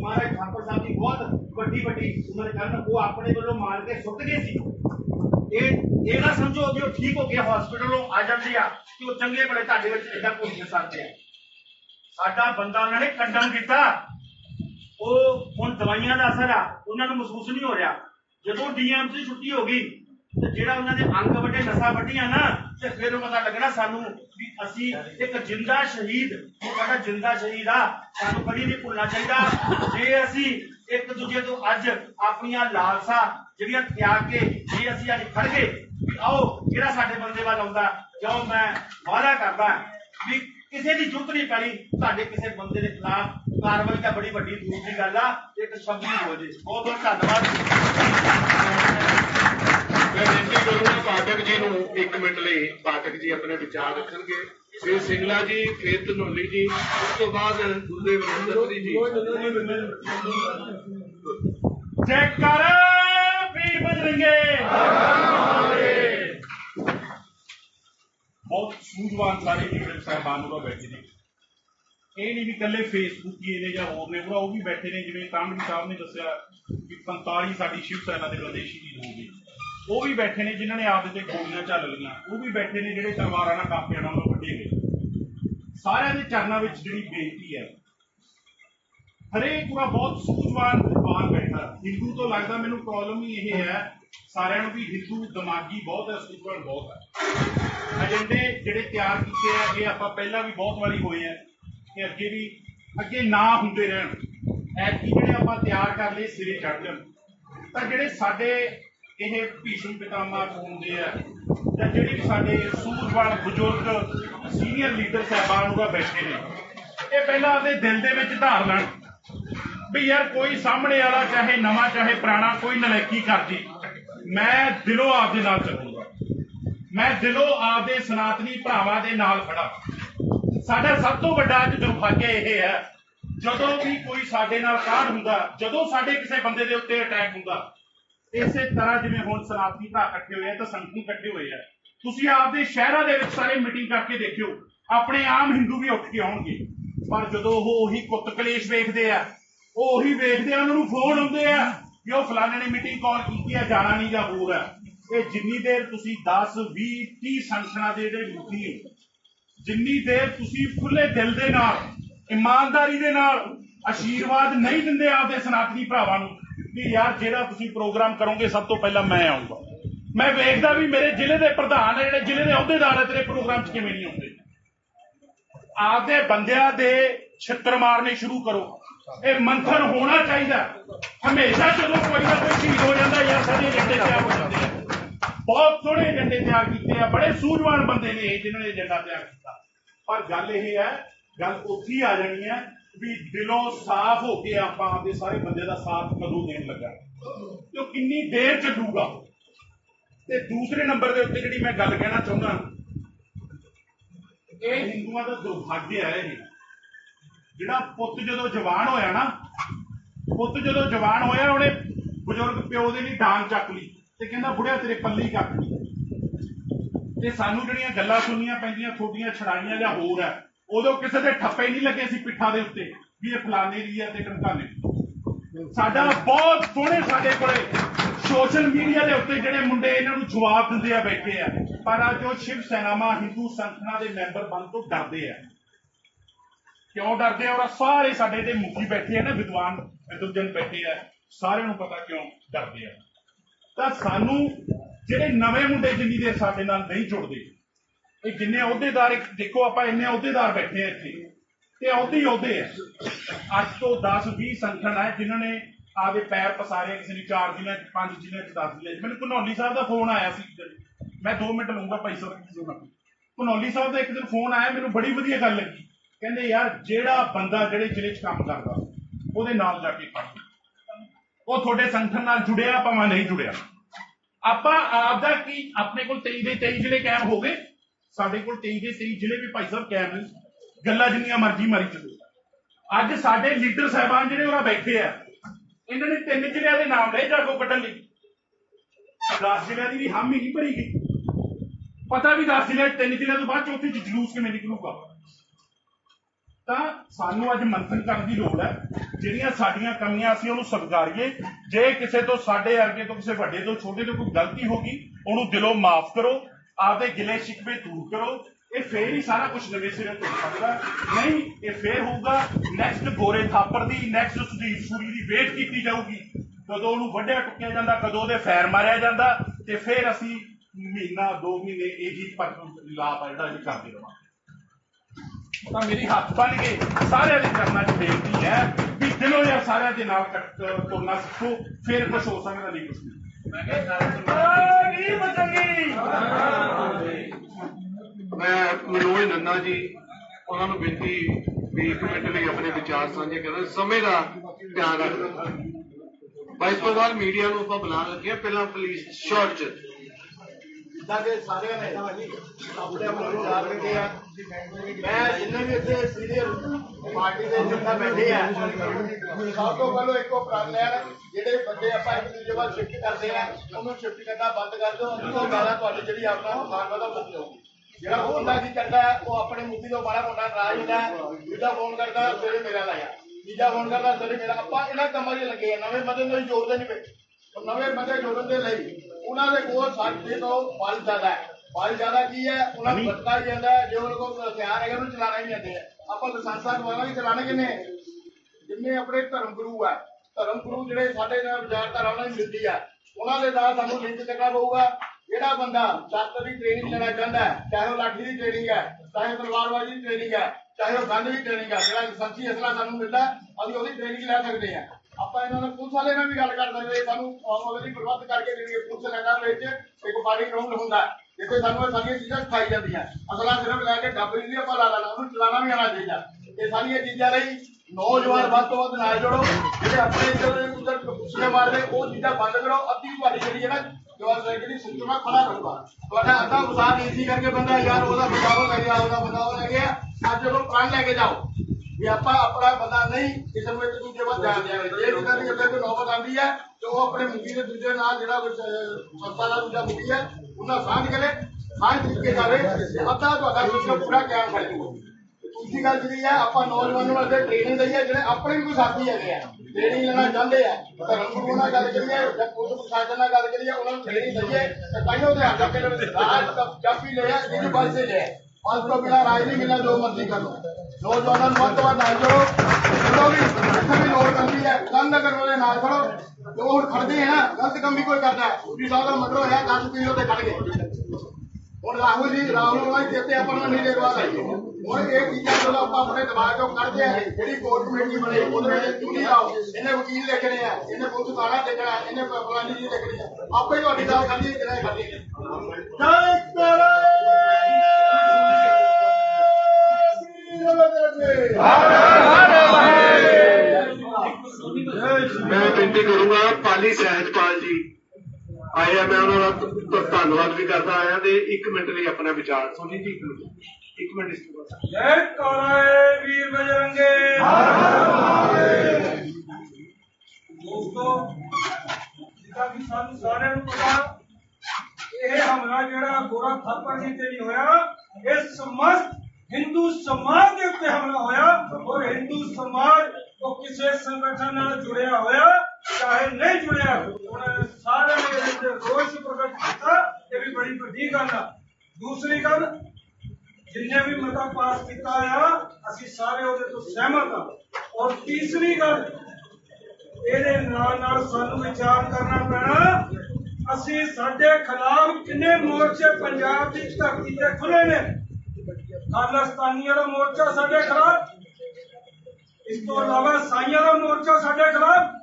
ਮਹਾਰਾਜ ਠਾਕੁਰ ਸਾਹਿਬ ਦੀ ਬਹੁਤ ਵੱਡੀ ਵੱਡੀ ਉਮਰ ਕਰਨ, ਉਹ ਆਪਣੇ ਵੱਲੋਂ ਮਾਰ ਕੇ ਸੁੱਟ ਗਏ ਸੀ। ਇਹ ਇਹ ਨਾ ਸਮਝੋ ਕਿ ਉਹ ਠੀਕ ਹੋ ਗਿਆ ਹਸਪੀਟਲੋਂ ਆ ਜਾਂਦੇ ਆ ਕਿ ਉਹ ਚੰਗੇ ਬੜੇ ਤੁਹਾਡੇ ਵਿੱਚ ਇਦਾਂ ਘੁੰਮ ਸਕਦੇ ਆ ਸਾਡਾ ਬੰਦਾ ਉਹਨਾਂ ਨੇ ਕੰਡਮ ਕੀਤਾ। ਉਹ ਹੁਣ ਦਵਾਈਆਂ ਦਾ ਅਸਰ ਆ, ਉਹਨਾਂ ਨੂੰ ਮਹਿਸੂਸ ਨਹੀਂ ਹੋ ਰਿਹਾ। ਜਦੋਂ ਡੀਐਮਸੀ ਛੁੱਟੀ ਹੋ ਗਈ, ਤੇ ਜਿਹੜਾ ਉਹਨਾਂ ਦੇ ਅੰਗ ਵੱਡੇ ਨਸਾਂ ਵੱਡੀਆਂ ਨਾ, ਤੇ ਫਿਰ ਉਹ ਪਤਾ ਲੱਗਣਾ ਸਾਨੂੰ ਵੀ ਅਸੀਂ ਇੱਕ ਜਿੰਦਾ ਸ਼ਹੀਦ, ਸਾਡਾ ਜਿੰਦਾ ਸ਼ਹੀਦ ਆ, ਸਾਨੂੰ ਕਦੀ ਨਹੀਂ ਭੁੱਲਣਾ ਚਾਹੀਦਾ। ਜੇ ਅਸੀਂ ਇੱਕ ਦੂਜੇ ਤੋਂ ਅੱਜ ਆਪਣੀਆਂ ਲਾਲਸਾ ਜਿਹੜੀਆਂ ਤਿਆਗ ਕੇ ਜੇ ਅਸੀਂ ਅੱਜ ਖੜ ਗਏ ਵੀ ਆਓ ਜਿਹੜਾ ਸਾਡੇ ਬੰਦੇ ਵੱਲ ਆਉਂਦਾ ਕਿਉਂ ਮੈਂ ਵਾਅਦਾ ਕਰਦਾ ਵੀ ਕਿਸੇ ਦੀ ਜੁੱਤ ਨਹੀਂ ਪੈਣੀ ਤੁਹਾਡੇ ਕਿਸੇ ਬੰਦੇ ਦੇ ਖਿਲਾਫ ਕਾਰਵਾਈ ਤਾਂ ਬੜੀ ਵੱਡੀ ਦੂਰ ਦੀ ਗੱਲ ਆ ਇੱਕ ਸ਼ਬਦ ਹੀ ਹੋ ਜੇ। ਬਹੁਤ ਬਹੁਤ ਧੰਨਵਾਦ। ਮੈਂ ਬੇਨਤੀ ਕਰੂੰਗਾ ਪਾਠਕ ਜੀ ਨੂੰ 1 ਮਿੰਟ ਲਈ ਪਾਠਕ ਜੀ ਆਪਣੇ ਵਿਚਾਰ ਰੱਖਣਗੇ। ਫਿਰ ਸਿੰਗਲਾ ਜੀ ਫਿਰ ਧਨੋਲੀ ਜੀ ਉਸ ਤੋਂ ਬਾਅਦ ਗੁਰਦੇਵ ਰਵਿੰਦਰ ਜੀ। ਜੈਕਾਰ ਵੀਰ ਬਜਰੰਗੇ ਬਹੁਤ ਸਾਰੇ ਲੀਡਰ ਸਾਹਿਬਾਨ ਉਹ ਬੈਠੇ ਨੇ। ਇਹ ਨਹੀਂ ਵੀ ਇਕੱਲੇ ਫੇਸਬੁੱਕੀ ਨੇ ਜਾਂ ਹੋਰ ਨੇ ਉਹ ਵੀ ਬੈਠੇ ਨੇ, ਜਿਵੇਂ ਕਾਂਗੜੀ ਸਾਹਿਬ ਨੇ ਦੱਸਿਆ ਕਿ 45 ਸਾਡੀ ਸ਼ਿਵ ਸੈਨਾ ਦੇ ਬੰਦੇ ਸ਼ਹੀਦ ਹੋ ਗਏ। ਉਹ ਵੀ ਬੈਠੇ ਨੇ ਜਿਨ੍ਹਾਂ ਨੇ ਆਪਦੇ ਤੇ ਗੋਲੀਆਂ ਚੱਲ ਲਈਆਂ। ਉਹ ਵੀ ਬੈਠੇ ਨੇ ਜਿਹੜੇ ਤਲਵਾਰਾਂ ਨਾਲ ਕਾਪਿਆਂ ਨਾਲ ਵੱਡੇ ਗਏ ਸਾਰਿਆਂ ਦੇ ਚਰਨਾਂ ਵਿੱਚ ਜਿਹੜੀ ਬੇਨਤੀ ਹੈ, ਹਰੇਕ ਪੂਰਾ ਬਹੁਤ ਸੂਝਵਾਨ ਵਿਦਵਾਨ ਬੈਠਾ। ਹਿੰਦੂ ਤੋਂ ਲੱਗਦਾ ਮੈਨੂੰ ਪ੍ਰੋਬਲਮ ਹੀ ਇਹ ਹੈ ਸਾਰਿਆਂ ਨੂੰ ਵੀ ਹਿੰਦੂ, ਦਿਮਾਗੀ ਬਹੁਤ ਹੈ ਸੂਝਵਾਨ ਬਹੁਤ ਹੈ। ਏਜੰਡੇ ਜਿਹੜੇ ਤਿਆਰ ਕੀਤੇ ਆ, ਇਹ ਆਪਾਂ ਪਹਿਲਾਂ ਵੀ ਬਹੁਤ ਵਾਰੀ ਹੋਏ ਆ ਕਿ ਅੱਗੇ ਵੀ, ਅੱਗੇ ਨਾ ਹੁੰਦੇ ਰਹਿਣ। ਐਤਕੀ ਜਿਹੜੇ ਆਪਾਂ ਤਿਆਰ ਕਰ ਲਏ, ਸਿਰੇ ਚੜ ਜਾਣ। ਤਾਂ ਜਿਹੜੇ ਸਾਡੇ ਇਹ ਭੀਸ਼ਮ ਪਿਤਾਮਾ ਹੁੰਦੇ ਆ, ਜਾਂ ਜਿਹੜੇ ਵੀ ਸਾਡੇ ਸੂਝਵਾਨ ਬਜ਼ੁਰਗ ਸੀਨੀਅਰ ਲੀਡਰ ਸਾਹਿਬਾਨ ਉਹਦਾ ਬੈਠੇ ਨੇ, ਇਹ ਪਹਿਲਾਂ ਆਪਦੇ ਦਿਲ ਦੇ ਵਿੱਚ ਧਾਰ ਲੈਣ। ਵੀ ਯਾਰ, ਕੋਈ ਸਾਹਮਣੇ ਵਾਲਾ ਚਾਹੇ ਨਵਾਂ, ਚਾਹੇ ਪੁਰਾਣਾ, ਕੋਈ ਨਲਾਇਕੀ ਕਰਦੀ। ਮੈਂ ਦਿਲੋਂ ਆਪਦੇ ਨਾਲ ਚੱਲੂਗਾ। ਮੈਂ ਦਿਲੋਂ ਆਪਦੇ ਸਨਾਤਨੀ ਭਰਾਵਾਂ ਦੇ ਨਾਲ ਖੜਾ ਸਾਡਾ ਸਭ ਤੋਂ ਵੱਡਾ ਅੱਜ ਦੁਰਭਾਗਿਆ ਇਹ ਹੈ, ਜਦੋਂ ਵੀ ਕੋਈ ਸਾਡੇ ਨਾਲ ਕਾਂਡ ਹੁੰਦਾ, ਜਦੋਂ ਸਾਡੇ ਕਿਸੇ ਬੰਦੇ ਦੇ ਉੱਤੇ ਅਟੈਕ ਹੁੰਦਾ, ਇਸੇ ਤਰ੍ਹਾਂ ਜਿਵੇਂ ਹੁਣ ਸਨਾਤਨੀ ਭਰਾ ਇਕੱਠੇ ਹੋਏ ਆ, ਤਾਂ ਸੰਗਠਨ ਇਕੱਠੇ ਹੋਏ ਆ। ਤੁਸੀਂ ਆਪਦੇ ਸ਼ਹਿਰਾਂ ਦੇ ਵਿੱਚ ਸਾਰੇ ਮੀਟਿੰਗ ਕਰਕੇ ਦੇਖਿਓ, ਆਪਣੇ ਆਮ ਹਿੰਦੂ ਵੀ ਉੱਠ ਕੇ ਆਉਣਗੇ। ਪਰ ਜਦੋਂ ਉਹ ਉਹੀ ਕੁੱਤ ਕਲੇਸ਼ ਵੇਖਦੇ ਆ, ਉਹ ਉਹੀ ਵੇਖਦੇ ਆ ਉਹਨਾਂ ਨੂੰ ਫੋਨ ਆਉਂਦੇ ਆ ਕਿ ਉਹ ਫਲਾਣੇ ਨੇ ਮੀਟਿੰਗ ਕਾਲ ਕੀਤੀ ਹੈ, ਜਾਣਾ ਨਹੀਂ ਜਾਂ ਹੋਰ ਹੈ, ਇਹ ਜਿੰਨੀ ਦੇਰ ਤੁਸੀਂ 10 20 30 ਸੰਗਠਨਾਂ ਦੇ ਜਿਹੜੇ ਮੁਖੀ ਹੋ, ਜਿੰਨੀ ਦੇਰ ਤੁਸੀਂ ਖੁੱਲੇ ਦਿਲ ਦੇ ਨਾਲ, ਇਮਾਨਦਾਰੀ ਦੇ ਨਾਲ ਆਸ਼ੀਰਵਾਦ ਨਹੀਂ ਦਿੰਦੇ ਆਪਦੇ ਸਨਾਤਨੀ ਭਰਾਵਾਂ ਨੂੰ ਕਿ ਯਾਰ ਜਿਹੜਾ ਤੁਸੀਂ ਪ੍ਰੋਗਰਾਮ ਕਰੋਗੇ, ਸਭ ਤੋਂ ਪਹਿਲਾਂ ਮੈਂ ਆਉਂਗਾ ਮੈਂ ਵੇਖਦਾ ਵੀ ਮੇਰੇ ਜ਼ਿਲ੍ਹੇ ਦੇ ਪ੍ਰਧਾਨ ਜਿਹੜੇ ਜ਼ਿਲ੍ਹੇ ਦੇ ਅਹੁਦੇਦਾਰ ਹੈ, ਤੇਰੇ ਪ੍ਰੋਗਰਾਮ 'ਚ ਕਿਵੇਂ ਨਹੀਂ ਆਉਂਦੇ। ਆਪਦੇ ਬੰਦਿਆਂ ਦੇ ਛਿੱਤਰ ਮਾਰਨੇ ਸ਼ੁਰੂ ਕਰੋ। ਇਹ ਮੰਥਨ ਹੋਣਾ ਚਾਹੀਦਾ। ਹਮੇਸ਼ਾ ਜਦੋਂ ਕੋਈ ਨਾ ਕੋਈ ਸ਼ਹੀਦ ਹੋ ਜਾਂਦਾ, ਯਾਰ ਸਾਡੇ ਏਜੰਡੇ ਤਿਆਰ ਹੋ ਜਾਂਦੇ ਆ। ਬਹੁਤ ਸੋਹਣੇ ਏਜੰਡੇ ਤਿਆਰ ਕੀਤੇ ਆ, ਬੜੇ ਸੂਝਵਾਨ ਬੰਦੇ ਨੇ ਇਹ ਜਿਨ੍ਹਾਂ ਨੇ ਏਜੰਡਾ ਤਿਆਰ ਕੀਤਾ। ਪਰ ਗੱਲ ਇਹ ਹੈ, ਗੱਲ ਉੱਥੇ ਆ ਜਾਣੀ ਹੈ ਵੀ ਦਿਲੋਂ ਸਾਫ਼ ਹੋ ਕੇ ਆਪਾਂ ਆਪਦੇ ਸਾਰੇ ਬੰਦੇ ਦਾ ਸਾਥ ਕਦੋਂ ਦੇਣ ਲੱਗਾ। ਤੇ ਉਹ ਕਿੰਨੀ ਦੇਰ ਚੱਲੂਗਾ। ਤੇ ਦੂਸਰੇ ਨੰਬਰ ਦੇ ਉੱਤੇ ਜਿਹੜੀ ਮੈਂ ਗੱਲ ਕਹਿਣਾ ਚਾਹੁੰਦਾ, ਇਹ ਹਿੰਦੂਆਂ ਦਾ ਦੁਰਭਾਗਿਆ ਹੈ ਇਹ। ਜਿਹੜਾ ਪੁੱਤ ਜਦੋਂ ਜਵਾਨ ਹੋਇਆ ਨਾ, ਪੁੱਤ ਜਦੋਂ ਜਵਾਨ ਹੋਇਆ, ਉਹਨੇ ਬਜ਼ੁਰਗ ਪਿਓ ਦੇ ਲਈ ਡਾਂਗ ਚੱਕ ਲਈ ਤੇ ਕਹਿੰਦਾ, ਬੁੜਿਆ, ਤੇਰੇ ਪੱਲੀ ਕੱਖ ਨਹੀਂ ਤੇ ਸਾਨੂੰ ਜਿਹੜੀਆਂ ਗੱਲਾਂ ਸੁਣਨੀਆਂ ਪੈਂਦੀਆਂ ਥੋਡੀਆਂ ਛੜਾਈਆਂ ਜਾਂ ਹੋਰ ਹੈ, ਉਦੋਂ ਕਿਸੇ ਦੇ ਠੱਪੇ ਨਹੀਂ ਲੱਗੇ ਸੀ ਪਿੱਠਾਂ ਦੇ ਉੱਤੇ ਵੀ ਇਹ ਫਲਾਣੇ ਦੀ ਹੈ ਤੇ ਟਮਕਾਨੇ ਸਾਡਾ ਬਹੁਤ ਸੋਹਣੇ ਸਾਡੇ ਕੋਲੇ ਸੋਸ਼ਲ ਮੀਡੀਆ ਦੇ ਉੱਤੇ ਜਿਹੜੇ ਮੁੰਡੇ ਇਹਨਾਂ ਨੂੰ ਜਵਾਬ ਦਿੰਦੇ ਆ, ਬੈਠੇ ਆ। ਪਰ ਅੱਜ ਉਹ ਸ਼ਿਵ ਸੈਨਾਮਾ ਹਿੰਦੂ ਸੰਗਠਨਾਂ ਦੇ ਮੈਂਬਰ ਬਣ ਤੋਂ ਡਰਦੇ ਆ। ਕਿਉਂ ਡਰਦੇ ਆ? ਔਰ ਸਾਰੇ ਸਾਡੇ ਦੇ ਮੁਖੀ ਬੈਠੇ ਆ ਨਾ, ਵਿਦਵਾਨ ਵਿਦਵਜਨ ਬੈਠੇ ਆ। ਸਾਰਿਆਂ ਨੂੰ ਪਤਾ ਕਿਉਂ ਡਰਦੇ ਆ। ਤਾਂ ਸਾਨੂੰ ਜਿਹੜੇ ਨਵੇਂ ਮੁੰਡੇ ਜਿੰਨੀ ਦੇਰ ਸਾਡੇ ਨਾਲ ਨਹੀਂ ਜੁੜਦੇ, ਇਹ ਜਿੰਨੇ ਅਹੁਦੇਦਾਰ ਦੇਖੋ ਆਪਾਂ ਇੰਨੇ ਅਹੁਦੇਦਾਰ ਬੈਠੇ ਆ ਇੱਥੇ। ਤੇ ਅਹੁਦੇ ਹੀ ਅਹੁਦੇ ਆ। ਅੱਜ ਤੋਂ 10 20 ਸੰਗਠਨ ਹੈ ਜਿਨ੍ਹਾਂ ਨੇ ਆਪਦੇ ਪੈਰ ਪਸਾਰੇ ਕਿਸੇ ਨੇ 4 ਦਿਨਾਂ ਚ 5 ਜ਼ਿਲ੍ਹਿਆਂ ਚ 10 ਜ਼ਿਲ੍ਹਿਆਂ ਚ। ਮੈਨੂੰ ਘਨੌਲੀ ਸਾਹਿਬ ਦਾ ਫੋਨ ਆਇਆ ਸੀ ਮੈਂ 2 ਮਿੰਟ ਲਊਂਗਾ ਭਾਈ ਸਾਹਿਬ, ਕਿਸੇ ਨਾਲ। ਘਨੌਲੀ ਸਾਹਿਬ ਦਾ ਇੱਕ ਦਿਨ ਫੋਨ ਆਇਆ, ਮੈਨੂੰ ਬੜੀ ਵਧੀਆ ਗੱਲ ਲੱਗੀ। ਕਹਿੰਦੇ ਯਾਰ ਜਿਹੜਾ ਬੰਦਾ ਜਿਹੜੇ ਜ਼ਿਲ੍ਹੇ 'ਚ ਕੰਮ ਕਰਦਾ, ਉਹਦੇ ਨਾਲ ਜਾ ਕੇ ਪੜ੍ਹ ਉਹ ਤੁਹਾਡੇ ਸੰਗਠਨ ਨਾਲ ਜੁੜਿਆ, ਭਾਵੇਂ ਨਹੀਂ ਜੁੜਿਆ। ਆਪਾਂ ਆਪ ਦਾ ਕੀ, ਆਪਣੇ ਕੋਲ 23 ਦੇ 23 ਜ਼ਿਲ੍ਹੇ ਕਾਇਮ ਹੋ ਗਏ। ਸਾਡੇ ਕੋਲ 23 ਦੇ 23 ਜ਼ਿਲ੍ਹੇ ਵੀ ਭਾਈ ਸਾਹਿਬ ਕਾਇਮ ਨੇ। ਗੱਲਾਂ ਜਿੰਨੀਆਂ ਮਰਜ਼ੀ ਮਾਰੀ ਚੱਲੋ। ਅੱਜ ਸਾਡੇ ਲੀਡਰ ਸਾਹਿਬਾਨ ਜਿਹੜੇ ਉਹਨਾਂ ਬੈਠੇ ਆ, ਇਹਨਾਂ ਨੇ ਤਿੰਨ ਜ਼ਿਲ੍ਹਿਆਂ ਦੇ ਨਾਮ ਲਏ ਜਾਗੋ ਕੱਢਣ ਲਈ। 10 ਜ਼ਿਲ੍ਹਿਆਂ ਦੀ ਵੀ ਹਾਮੀ ਨਹੀਂ ਭਰੀ ਗਈ। ਪਤਾ ਵੀ 10 ਜ਼ਿਲ੍ਹੇ ਤਿੰਨ ਜ਼ਿਲ੍ਹਿਆਂ ਤੋਂ ਬਾਅਦ ਚੌਥੇ ਚ ਜਲੂਸ ਕਿਵੇਂ ਨਿਕਲੂਗਾ। ਤਾਂ ਸਾਨੂੰ ਅੱਜ ਮੰਥਨ ਕਰਨ ਦੀ ਲੋੜ ਹੈ। ਜਿਹੜੀਆਂ ਸਾਡੀਆਂ ਕਮੀਆਂ ਅਸੀਂ ਉਹਨੂੰ ਸਵੀਕਾਰੀਏ। ਜੇ ਕਿਸੇ ਤੋਂ ਸਾਡੇ ਵਰਗੇ ਤੋਂ ਕਿਸੇ ਵੱਡੇ ਤੋਂ ਛੋਟੇ ਤੋਂ ਕੋਈ ਗਲਤੀ ਹੋ ਗਈ, ਉਹਨੂੰ ਦਿਲੋਂ ਮਾਫ ਕਰੋ, ਆਪਦੇ ਗਿਲੇ ਸ਼ਿਕਵੇ ਦੂਰ ਕਰੋ। ਇਹ ਫੇਰ ਹੀ ਸਾਰਾ ਕੁਝ ਨਵੇਂ ਸਿਰੇ ਤੋਂ ਸਕਦਾ। ਨਹੀਂ, ਇਹ ਫੇਰ ਹੋਊਗਾ। ਨੈਕਸਟ ਗੋਰੇ ਥਾਪਰ ਦੀ ਨੈਕਸਟ ਸੁਧੀਰ ਸੂਰੀ ਦੀ ਵੇਟ ਕੀਤੀ ਜਾਊਗੀ। ਕਦੋਂ ਉਹਨੂੰ ਵੱਢਿਆ ਟੁੱਕਿਆ ਜਾਂਦਾ, ਕਦੋਂ ਉਹਦੇ ਫੈਰ ਮਾਰਿਆ ਜਾਂਦਾ, ਤੇ ਫੇਰ ਅਸੀਂ ਮਹੀਨਾ, ਦੋ ਮਹੀਨੇ ਇਹ ਜੀ ਪਰ ਲਾਪ ਆ ਜਿਹੜਾ ਇਹ ਕਰਦੇ ਰਵਾਂਗੇ। ਤਾਂ ਮੇਰੀ ਹੱਥ ਬੰਨ ਕੇ ਸਾਰਿਆਂ ਦੇ ਕਰਨਾ ਚ ਬੇਨਤੀ ਹੈ ਵੀ ਦਿਲੋਂ ਯਾਰ ਸਾਰਿਆਂ ਦੇ ਨਾਲ ਤੁਰਨਾ ਸਿੱਖੋ ਫਿਰ ਕੁਝ ਹੋ ਸਕਦਾ ਨਹੀਂ। ਕੁਝ ਮੈਂ ਮਨੋਜ ਨੰਨਾ ਜੀ ਉਹਨਾਂ ਨੂੰ ਬੇਨਤੀ ਵੀ ਇੱਕ ਮਿੰਟ ਲਈ ਆਪਣੇ ਵਿਚਾਰ ਸਾਂਝੇ ਕਰਨ ਸਮੇਂ ਦਾ ਧਿਆਨ ਰੱਖਣਾ। ਬਾਈਸ ਤੋਂ ਬਾਅਦ ਮੀਡੀਆ ਨੂੰ ਆਪਾਂ ਲੱਗੇ ਹਾਂ ਪਹਿਲਾਂ ਪੁਲਿਸ ਸ਼ਾਰਟ ਚ। ਜਿੱਦਾਂ ਕਿ ਸਾਰਿਆਂ ਨੇ ਆਪਣੇ ਆਪਣੇ ਵਿਚਾਰ ਰੱਖੇ ਆ। ਮੈਂ ਜਿੰਨੇ ਵੀ ਇੱਥੇ ਸੀਨੀਅਰ ਪਾਰਟੀ ਦੇ ਜਿੰਨਾ ਬੈਠੇ ਆ, ਸਭ ਤੋਂ ਪਹਿਲਾਂ ਇੱਕੋ ਪ੍ਰਣ ਲੈਣ, ਜਿਹੜੇ ਬੰਦੇ ਆਪਾਂ ਇੱਕ ਦੂਜੇ ਵੱਲ ਸ਼ਿਫਟ ਕਰਦੇ ਆ, ਉਹਨੂੰ ਸ਼ਿਫਟ ਕਰਨਾ ਬੰਦ ਕਰ ਦਿਓ ਉਸ ਤੋਂ ਜ਼ਿਆਦਾ ਤੁਹਾਡੀ ਜਿਹੜੀ ਆਪਣਾ ਮਾਨ ਵਧਾ ਬਚ ਜਾਊਗੀ ਜਿਹੜਾ ਹੁੰਦਾ ਕੀ ਕਰਦਾ ਉਹ ਆਪਣੇ ਮੁੱਦੀ ਤੋਂ ਬੜਾ ਮੋਟਾ ਨਾਰਾਜ਼ ਹੁੰਦਾ ਹੈ। ਦੂਜਾ ਫੋਨ ਕਰਦਾ, ਸਵੇਰੇ ਮੇਰਾ ਲਾਇਆ। ਤੀਜਾ ਫੋਨ ਕਰਦਾ, ਸਵੇਰੇ ਮੇਰਾ, ਆਪਾਂ ਇਹਨਾਂ ਕੰਮਾਂ 'ਚ ਲੱਗੇ ਆ, ਨਵੇਂ ਮਦਦ ਨੂੰ ਜੋੜਦੇ ਨਹੀਂ ਪਏ। ਨਵੇਂ ਬੰਦੇ ਜੋੜਨ ਦੇ ਲਈ ਉਹਨਾਂ ਦੇ ਕੋਲ ਸਾਡੇ ਤੋਂ ਬਲ ਜ਼ਿਆਦਾ ਹੈ ਬਲ ਜ਼ਿਆਦਾ ਕੀ ਹੈ ਉਹਨਾਂ ਨੂੰ ਹੀ ਜਾਂਦਾ ਹੈ ਜੇ ਉਹਨਾਂ ਕੋਲ ਹਥਿਆਰ ਹੈਗਾ ਉਹਨੂੰ ਚਲਾਣਾ ਹੀ ਜਾਂਦੇ ਆ ਆਪਾਂ ਲਾਇਸੈਂਸਾਂ ਦਵਾਣਾ ਵੀ ਚਲਾਣੇ ਕਿੰਨੇ ਜਿੰਨੇ ਆਪਣੇ ਧਰਮ ਗੁਰੂ ਆ ਧਰਮ ਗੁਰੂ ਜਿਹੜੇ ਸਾਡੇ ਨਾਲ ਵਿਚਾਰਧਾਰਾ ਉਹਨਾਂ ਦੀ ਮਿਲਦੀ ਆ ਉਹਨਾਂ ਦੇ ਨਾਲ ਸਾਨੂੰ ਲਿੰਕ ਕਰਨਾ ਪਊਗਾ ਜਿਹੜਾ ਬੰਦਾ ਸ਼ਸਤਰ ਦੀ ਟ੍ਰੇਨਿੰਗ ਲੈਣਾ ਚਾਹੁੰਦਾ ਹੈ ਚਾਹੇ ਉਹ ਲਾਠੀ ਦੀ ਟ੍ਰੇਨਿੰਗ ਹੈ ਚਾਹੇ ਤਲਵਾਰਬਾਜ਼ੀ ਦੀ ਟ੍ਰੇਨਿੰਗ ਹੈ ਚਾਹੇ ਉਹ ਗੰਦ ਦੀ ਟ੍ਰੇਨਿੰਗ ਹੈ ਜਿਹੜਾ ਲਾਇਸੈਂਸੀ ਅਸਲਾ ਸਾਨੂੰ ਮਿਲਦਾ ਅਸੀਂ ਉਹਦੀ ਟ੍ਰੇਨਿੰਗ ਲੈ ਸਕਦੇ ਹਾਂ ਆਪਾਂ ਇਹਨਾਂ ਨਾਲ ਪੁਲਿਸ ਵਾਲੇ ਨਾਲ ਵੀ ਗੱਲ ਕਰ ਸਕਦੇ ਹਾਂ, ਸਾਨੂੰ ਆਲਰੇਡੀ ਪ੍ਰਬੰਧ ਕਰਕੇ ਦੇਣਗੇ। ਪੁਲਿਸ ਲੈਣਾ ਵਿੱਚ ਇੱਕ ਬਾਡੀ ਗਰਾਊਂਡ ਹੁੰਦਾ ਜਿੱਥੇ ਸਾਨੂੰ ਇਹ ਸਾਰੀਆਂ ਚੀਜ਼ਾਂ ਸਿਖਾਈ ਜਾਂਦੀਆਂ ਅਸਲਾ ਸਿਰਫ ਲੈ ਕੇ ਡੱਬ ਨਹੀਂ ਆਪਾਂ ਲਾ ਲੈਣਾ ਉਹਨੂੰ ਚਲਾਉਣਾ ਵੀ ਆਉਣਾ ਚਾਹੀਦਾ ਇਹ ਸਾਰੀਆਂ ਚੀਜ਼ਾਂ ਲਈ ਨੌਜਵਾਨ ਵੱਧ ਤੋਂ ਵੱਧ ਨਾਲ ਜੋੜੋ। ਜਿਹੜੇ ਆਪਣੇ ਇੱਧਰ ਉੱਧਰ ਪੁੱਛੇ ਮਾਰਦੇ ਉਹ ਚੀਜ਼ਾਂ ਬੰਦ ਕਰੋ। ਅੱਧੀ ਤੁਹਾਡੀ ਜਿਹੜੀ ਹੈ ਨਾ ਜਵਾਨ ਖੜਾ ਰਹੂਗਾ ਤੁਹਾਡਾ ਅੱਧਾ ਬਸਾਰ ਏਸੀ ਕਰਕੇ ਬੰਦਾ ਯਾਰ, ਉਹਦਾ ਬਚਾਓ ਲੈ ਗਿਆ ਉਹਦਾ ਬਚਾਓ ਲੈ ਗਿਆ ਅੱਜ ਉਹਨੂੰ ਪ੍ਰਾਣ ਲੈ ਕੇ ਜਾਓ। ਵੀ ਆਪਾਂ ਆਪਣਾ ਬੰਦਾ ਨਹੀਂ, ਕਿਸੇ ਨੂੰ ਇੱਕ ਦੂਜੇ ਵੱਲ ਜਾਣ ਦਿਆਂਗੇ ਜੇ ਜਿੱਦਾਂ ਦੀ ਅੱਗੇ ਕੋਈ ਨੌਬਤ ਆਉਂਦੀ ਹੈ, ਤੇ ਉਹ ਆਪਣੇ ਮੁਖੀ ਦੇ ਦੂਜੇ ਨਾਲ ਜਿਹੜਾ ਕੋਈ ਸੰਸਥਾ ਦਾ ਦੂਜਾ ਮੁਖੀ ਹੈ, ਉਹਨਾਂ ਸਾਂਝ ਕਰੇ, ਸਾਂਝ ਤਰੀਕੇ ਜਾਵੇ, ਅੱਧਾ ਤੁਹਾਡਾ ਸਿਸਟਮ ਪੂਰਾ ਕਾਇਮ ਕਰ ਜੂਗਾ। ਦੂਜੀ ਗੱਲ ਜਿਹੜੀ ਹੈ, ਆਪਾਂ ਨੌਜਵਾਨਾਂ ਨੂੰ ਅੱਗੇ ਟ੍ਰੇਨਿੰਗ ਦਈਏ ਜਿਹੜੇ ਆਪਣੇ ਕੋਈ ਸਾਥੀ ਹੈਗੇ ਆ। ਟ੍ਰੇਨਿੰਗ ਲੈਣਾ ਚਾਹੁੰਦੇ ਆ। ਧਰਮ ਨਾਲ ਗੱਲ ਕਰੀਏ, ਜਾਂ ਪੁਲਿਸ ਪ੍ਰਸ਼ਾਸਨ ਨਾਲ ਗੱਲ ਕਰੀਏ, ਉਹਨਾਂ ਨੂੰ ਟ੍ਰੇਨਿੰਗ ਦਈਏ ਤੇ ਤਾਈਓ ਦੇ ਹੱਥ ਅੱਗੇ ਰਾਜ ਕਾਫੀ ਲਿਆ ਜਿਹਦੇ ਪਾਸੇ ਲਿਆ ਪੰਜ ਤੋਂ ਬਿਨਾਂ ਰਾਜ ਨਹੀਂ ਮਿਲਣਾ ਜੋ ਮਰਜ਼ੀ ਕਰ ਲਓ। ਨੌਜਵਾਨਾਂ ਨੂੰ ਵੱਧ ਤੋਂ ਵੱਧ ਨਾਲ ਜੋੜੋ ਜਦੋਂ ਵੀ ਜਿੱਥੇ ਵੀ ਲੋੜ ਪੈਂਦੀ ਹੈ ਕੰਮ ਕਰਨ ਵਾਲੇ ਨਾਲ ਖੜੋ। ਜੋ ਹੁਣ ਖੜਦੇ ਆ ਗਲਤ ਕੰਮ ਵੀ ਕੋਈ ਕਰਦਾ। ਹੈ ਵੀ ਸਾਹਿਬ ਦਾ ਮਤਲਬ ਹੋਇਆ 10 ਕਿਲੋ ਤੇ ਖੜ ਗਏ। ਹੁਣ ਰਾਹੁਲ ਜੀ ਰਾਹੁਲ ਨੂੰ ਜਿੱਤੇ ਆਪਾਂ ਨੂੰ ਨਹੀਂ ਦੇਖਵਾ ਲਾਈਏ ਹੁਣ ਇਹ ਚੀਜ਼ਾਂ ਜਦੋਂ ਆਪਾਂ ਆਪਣੇ ਦਿਮਾਗ ਚੋਂ ਕੱਢਦੇ ਆ ਜਿਹੜੀ ਕੋਰਟ ਕਮੇਟੀ ਬਣੀ ਉਹਦੇ ਵਿੱਚ ਡਿਊਟੀ ਲਾਓ ਇਹਨੇ ਵਕੀਲ ਲਿਖਣੇ ਆ ਇਹਨੇ ਪੁਲਿਸ ਥਾਣਾ ਇਹਨੇ ਫਲਾਨੀ ਜੀ ਦੇਖਣੀ ਆ। ਆਪੇ ਤੁਹਾਡੀ ਗੱਲ ਖਾਲੀ ਕਿਹਨੇ ਖਾਲੀ ਜੈ ਕਰੇ ਮੈਂ ਬੇਨਤੀ ਕਰੂੰਗਾ ਪਾਲੀ ਸਹਿਜਪਾਲ ਜੀ। ਆਏ ਆ ਮੈਂ ਉਹਨਾਂ ਦਾ ਧੰਨਵਾਦ ਵੀ ਕਰਦਾ ਆਇਆ ਤੇ ਇੱਕ ਮਿੰਟ ਲਈ ਆਪਣਾ ਵਿਚਾਰ। ਸੁਣੀ ਜੀ, ਇੱਕ ਮਿੰਟ। ਇਸ ਤੋਂ ਬਾਅਦ। ਜੈ ਕਾਲੇ ਵੀਰ ਬਜਰੰਗੇ। ਦੋਸਤੋ, ਜਿੱਦਾਂ ਕਿ ਸਾਨੂੰ ਸਾਰਿਆਂ ਨੂੰ ਪਤਾ, ਇਹ ਹਮਲਾ ਜਿਹੜਾ ਗੋਰਾ ਥਾਪੜ ਜੀ ਤੇ ਨਹੀਂ ਹੋਇਆ, ਇਹ ਸਮਸਤ ਹਿੰਦੂ ਸਮਾਜ ਦੇ ਉੱਤੇ ਹਮਲਾ ਹੋਇਆ ਔਰ ਹਿੰਦੂ ਸਮਾਜ ਉਹ ਕਿਸੇ ਸੰਗਠਨ ਨਾਲ ਜੁੜਿਆ ਹੋਇਆ ਚਾਹੇ ਨਹੀਂ ਜੁੜਿਆ ਉਹਨਾਂ ਨੇ ਸਾਰਿਆਂ ਨੇ ਇਹਦੇ ਤੇ ਰੋਸ ਪ੍ਰਗਟ ਕੀਤਾ ਇਹ ਵੀ ਬੜੀ ਵੱਡੀ ਗੱਲ ਆ। ਦੂਸਰੀ ਗੱਲ, ਜਿੰਨੇ ਵੀ ਮਤਾ ਪਾਸ ਕੀਤਾ ਆ, ਅਸੀਂ ਸਾਰੇ ਉਹਦੇ ਤੋਂ ਸਹਿਮਤ ਆ। ਔਰ ਤੀਸਰੀ ਗੱਲ, ਇਹਦੇ ਨਾਲ ਨਾਲ ਸਾਨੂੰ ਵਿਚਾਰ ਕਰਨਾ ਪੈਣਾ, ਅਸੀਂ ਸਾਡੇ ਖਿਲਾਫ ਕਿੰਨੇ ਮੋਰਚੇ ਪੰਜਾਬ ਦੀ ਧਰਤੀ ਤੇ ਖੁੱਲੇ ਨੇ। ਖਾਲਿਸਤਾਨੀਆਂ ਦਾ ਮੋਰਚਾ ਸਾਡੇ ਖਿਲਾਫ, ਇਸ ਤੋਂ ਇਲਾਵਾ ਸਾਈਆਂ ਦਾ ਮੋਰਚਾ ਸਾਡੇ ਖਿਲਾਫ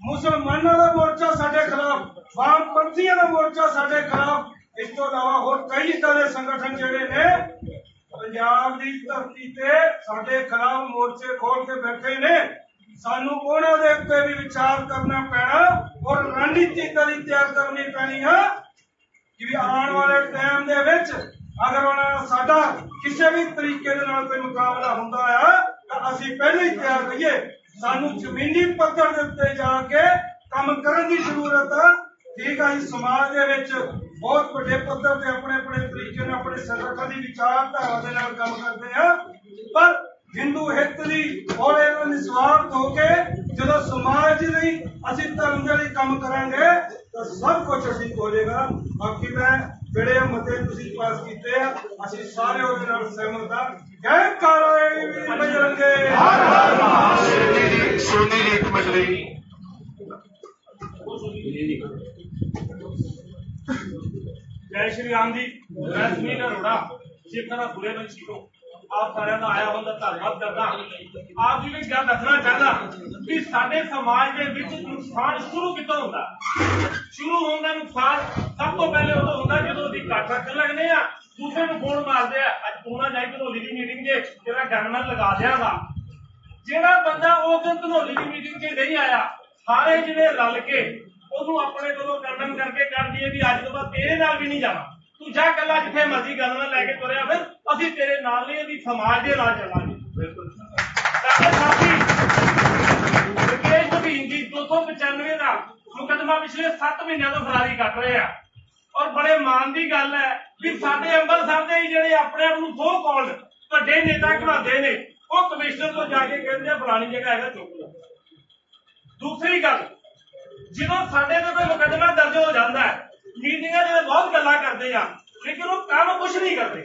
ਮੁਸਲਮਾਨਾਂ ਦਾ ਮੋਰਚਾ ਸਾਡੇ ਖਿਲਾਫ, ਵਾਮਪੰਥੀਆਂ ਦਾ ਮੋਰਚਾ ਸਾਡੇ ਖਿਲਾਫ, ਇਸ ਤੋਂ ਇਲਾਵਾ ਹੋਰ ਕਈ ਤਰ੍ਹਾਂ ਦੇ ਸੰਗਠਨ ਜਿਹੜੇ ਨੇ, ਪੰਜਾਬ ਦੀ ਧਰਤੀ ਤੇ ਸਾਡੇ ਖਿਲਾਫ ਮੋਰਚੇ ਖੋਲ ਕੇ ਬੈਠੇ ਨੇ। ਸਾਨੂੰ ਉਹਨਾਂ ਦੇ ਉੱਤੇ ਵੀ ਵਿਚਾਰ ਕਰਨਾ ਪੈਣਾ ਔਰ ਰਣਨੀਤੀ ਕਦੀ ਤਿਆਰ ਕਰਨੀ ਪੈਣੀ ਹੈ ਕਿ ਆਉਣ ਵਾਲੇ ਟਾਈਮ ਦੇ ਵਿੱਚ ਅਗਰ ਉਹਨਾਂ ਨਾਲ ਸਾਡਾ ਕਿਸੇ ਵੀ ਤਰੀਕੇ ਦੇ ਨਾਲ ਕੋਈ ਮੁਕਾਬਲਾ ਹੁੰਦਾ ਆ, ਤਾਂ ਅਸੀਂ ਪਹਿਲਾਂ ਹੀ ਤਿਆਰ ਰਹੀਏ। ਸਾਨੂੰ ਜ਼ਮੀਨੀ ਪੱਧਰ ਦੇ ਉੱਤੇ ਜਾ ਕੇ ਕੰਮ ਕਰਨ ਦੀ ਜ਼ਰੂਰਤ ਆ। ਠੀਕ ਆ ਸਮਾਜ ਦੇ ਵਿੱਚ ਬਹੁਤ ਵੱਡੇ ਪੱਧਰ ਤੇ ਆਪਣੇ ਆਪਣੇ ਤਰੀਕੇ ਨਾਲ, ਆਪਣੇ ਸੰਗਠਨ ਦੀ ਵਿਚਾਰਧਾਰਾ ਦੇ ਨਾਲ ਕੰਮ ਕਰਦੇ ਆ। ਪਰ ਹਿੰਦੂ ਹਿੱਤ ਲਈ ਔਰ ਇਹਨਾਂ ਨਿਸਵਾਰਥ ਹੋ ਕੇ ਜਦੋਂ ਸਮਾਜ ਲਈ ਅਸੀਂ ਧਰਮ ਦੇ ਲਈ ਕੰਮ ਕਰਾਂਗੇ, ਤਾਂ ਸਭ ਕੁਝ ਅਸੀਂ ਹੋ ਜਾਏਗਾ। ਬਾਕੀ ਮੈਂ ਜਿਹੜੇ ਮਤੇ ਤੁਸੀਂ ਪਾਸ ਕੀਤੇ ਆ, ਅਸੀਂ ਸਾਰੇ ਉਹਦੇ ਨਾਲ ਸਹਿਮਤ ਹਾਂ ਜੈ ਕਾਲੇ ਬਜਰੰਗੇ ਦੀ ਸੋਨੀ ਦੀ ਇੱਕ ਮਿੰਟ ਲਈ ਜੈ ਸ਼੍ਰੀ ਰਾਮ ਜੀ। ਮੈਂ ਸੁਨੀਲ ਅਰੋੜਾ ਸਿੱਖਾਂ ਬੁਰੇ ਬੰਸ਼ੀ ਤੋਂ। ਆਪ ਸਾਰਿਆਂ ਦਾ ਆਇਆ ਹੁੰਦਾ ਧੰਨਵਾਦ ਕਰਦਾ। ਆਪ ਜੀ ਨੂੰ ਗੱਲ ਦੱਸਣਾ ਚਾਹੁੰਦਾ ਕਿ ਸਾਡੇ ਸਮਾਜ ਦੇ ਵਿੱਚ ਨੁਕਸਾਨ ਸ਼ੁਰੂ ਕਿੱਥੋਂ ਹੁੰਦਾ? ਸ਼ੁਰੂ ਹੋਣ ਦਾ ਨੁਕਸਾਨ ਸਭ ਤੋਂ ਪਹਿਲੇ ਉਦੋਂ ਹੁੰਦਾ ਜਦੋਂ ਅਸੀਂ ਇਕੱਠ ਰੱਖਣ ਲੱਗਦੇ ਆ ਦੂਸਰੇ ਨੂੰ ਫੋਨ ਮਾਰਦੇ ਆ ਅੱਜ ਤੂੰ ਨਾ ਜਾਈ ਧਨੋਲੀ ਦੀ ਮੀਟਿੰਗ 'ਚ ਤੇਰਾ ਗਨਮੈਨ ਲਗਾ ਦਿਆਂਗਾ। ਜਿਹੜਾ ਬੰਦਾ ਉਸ ਦਿਨ ਧਨੋਲੀ ਦੀ ਮੀਟਿੰਗ 'ਚ ਨਹੀਂ ਆਇਆ ਸਾਰੇ ਜਿਹੜੇ ਰਲ ਕੇ ਉਹਨੂੰ ਆਪਣੇ ਕੋਲੋਂ ਗਰਦਨ ਕਰਕੇ ਕਰਦੀ ਹੈ ਵੀ ਅੱਜ ਤੋਂ ਬਾਅਦ ਤੇਰੇ ਨਾਲ ਵੀ ਨਹੀਂ ਜਾਣਾ। ਤੂੰ ਜਾ ਕੱਲਾ ਜਿੱਥੇ ਮਰਜ਼ੀ ਗੱਲ ਨਾਲ ਲੈ ਕੇ ਤੁਰਿਆ ਫਿਰ ਅਸੀਂ ਤੇਰੇ ਨਾਲ ਨਹੀਂ ਅਸੀਂ ਸਮਾਜ ਦੇ ਨਾਲ ਚੱਲਾਂਗੇ। ਬਿਲਕੁਲ ਸਾਥੀ ਮੁਕੇਸ਼ ਨਵੀਨ ਜੀ 295 ਦਾ ਮੁਕਦਮਾ ਪਿਛਲੇ 7 ਮਹੀਨਿਆਂ ਤੋਂ ਫਰਾਰੀ ਕੱਟ ਰਹੇ ਆ। ਔਰ ਬੜੇ ਮਾਣ ਦੀ ਗੱਲ ਹੈ ਵੀ ਸਾਡੇ ਅੰਮ੍ਰਿਤਸਰ ਦੇ ਜਿਹੜੇ ਆਪਣੇ ਆਪ ਨੂੰ ਸੋ ਕਾਲਡ ਵੱਡੇ ਨੇਤਾ ਕਹਾਉਂਦੇ ਨੇ, ਉਹ ਕਮਿਸ਼ਨਰ ਤੋਂ ਜਾ ਕੇ ਕਹਿੰਦੇ ਫਲਾਣੀ ਜਗ੍ਹਾ ਹੈਗਾ ਚੁੱਕ ਦੂਸਰੀ ਗੱਲ, ਜਦੋਂ ਸਾਡੇ ਤੇ ਕੋਈ ਮੁਕੱਦਮਾ ਦਰਜ ਹੋ ਜਾਂਦਾ ਹੈ, ਮੀਟਿੰਗਾਂ ਦੇ ਬਹੁਤ ਗੱਲਾਂ ਕਰਦੇ ਆ, ਲੇਕਿਨ ਉਹ ਕੰਮ ਕੁਝ ਨਹੀਂ ਕਰਦੇ।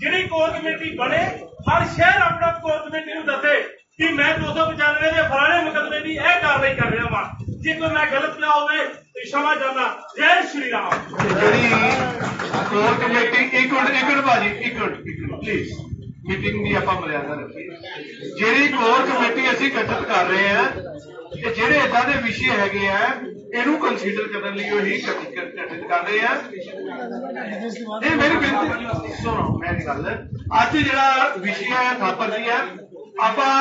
ਜਿਹੜੀ ਕੋਰ ਕਮੇਟੀ ਬਣੇ, ਹਰ ਸ਼ਹਿਰ ਆਪਣਾ ਕੋਰ ਕਮੇਟੀ ਨੂੰ ਦੱਸੇ ਕਿ ਮੈਂ 295 ਦੇ ਫਲਾਣੇ ਮੁਕੱਦਮੇ ਦੀ ਇਹ ਕਾਰਵਾਈ ਕਰ ਰਿਹਾ ਵਾਂ। ਜੇ ਕੋਈ ਮੈਂ ਗਲਤ ਨਾ ਹੋਵੇ ਮੀਟਿੰਗ ਦੀ ਆਪਾਂ ਮਰਿਆਦਾ ਰੱਖੀਏ ਜਿਹੜੀ ਕੋਰ ਕਮੇਟੀ ਅਸੀਂ ਗਠਿਤ ਕਰ ਰਹੇ ਆ ਤੇ ਜਿਹੜੇ ਇਦਾਂ ਦੇ ਵਿਸ਼ੇ ਹੈਗੇ ਆ, ਇਹਨੂੰ ਕੰਸੀਡਰ ਕਰਨ ਲਈ ਉਹ ਹੀ ਗਠਿਤ ਕਰ ਰਹੇ ਆ। ਇਹ ਮੇਰੀ ਬੇਨਤੀ ਸੁਣੋ ਮੈਂ ਗੱਲ। ਅੱਜ ਜਿਹੜਾ ਵਿਸ਼ਾ ਹੈ ਥਾਪਰ ਜੀ ਹੈ, ਆਪਾਂ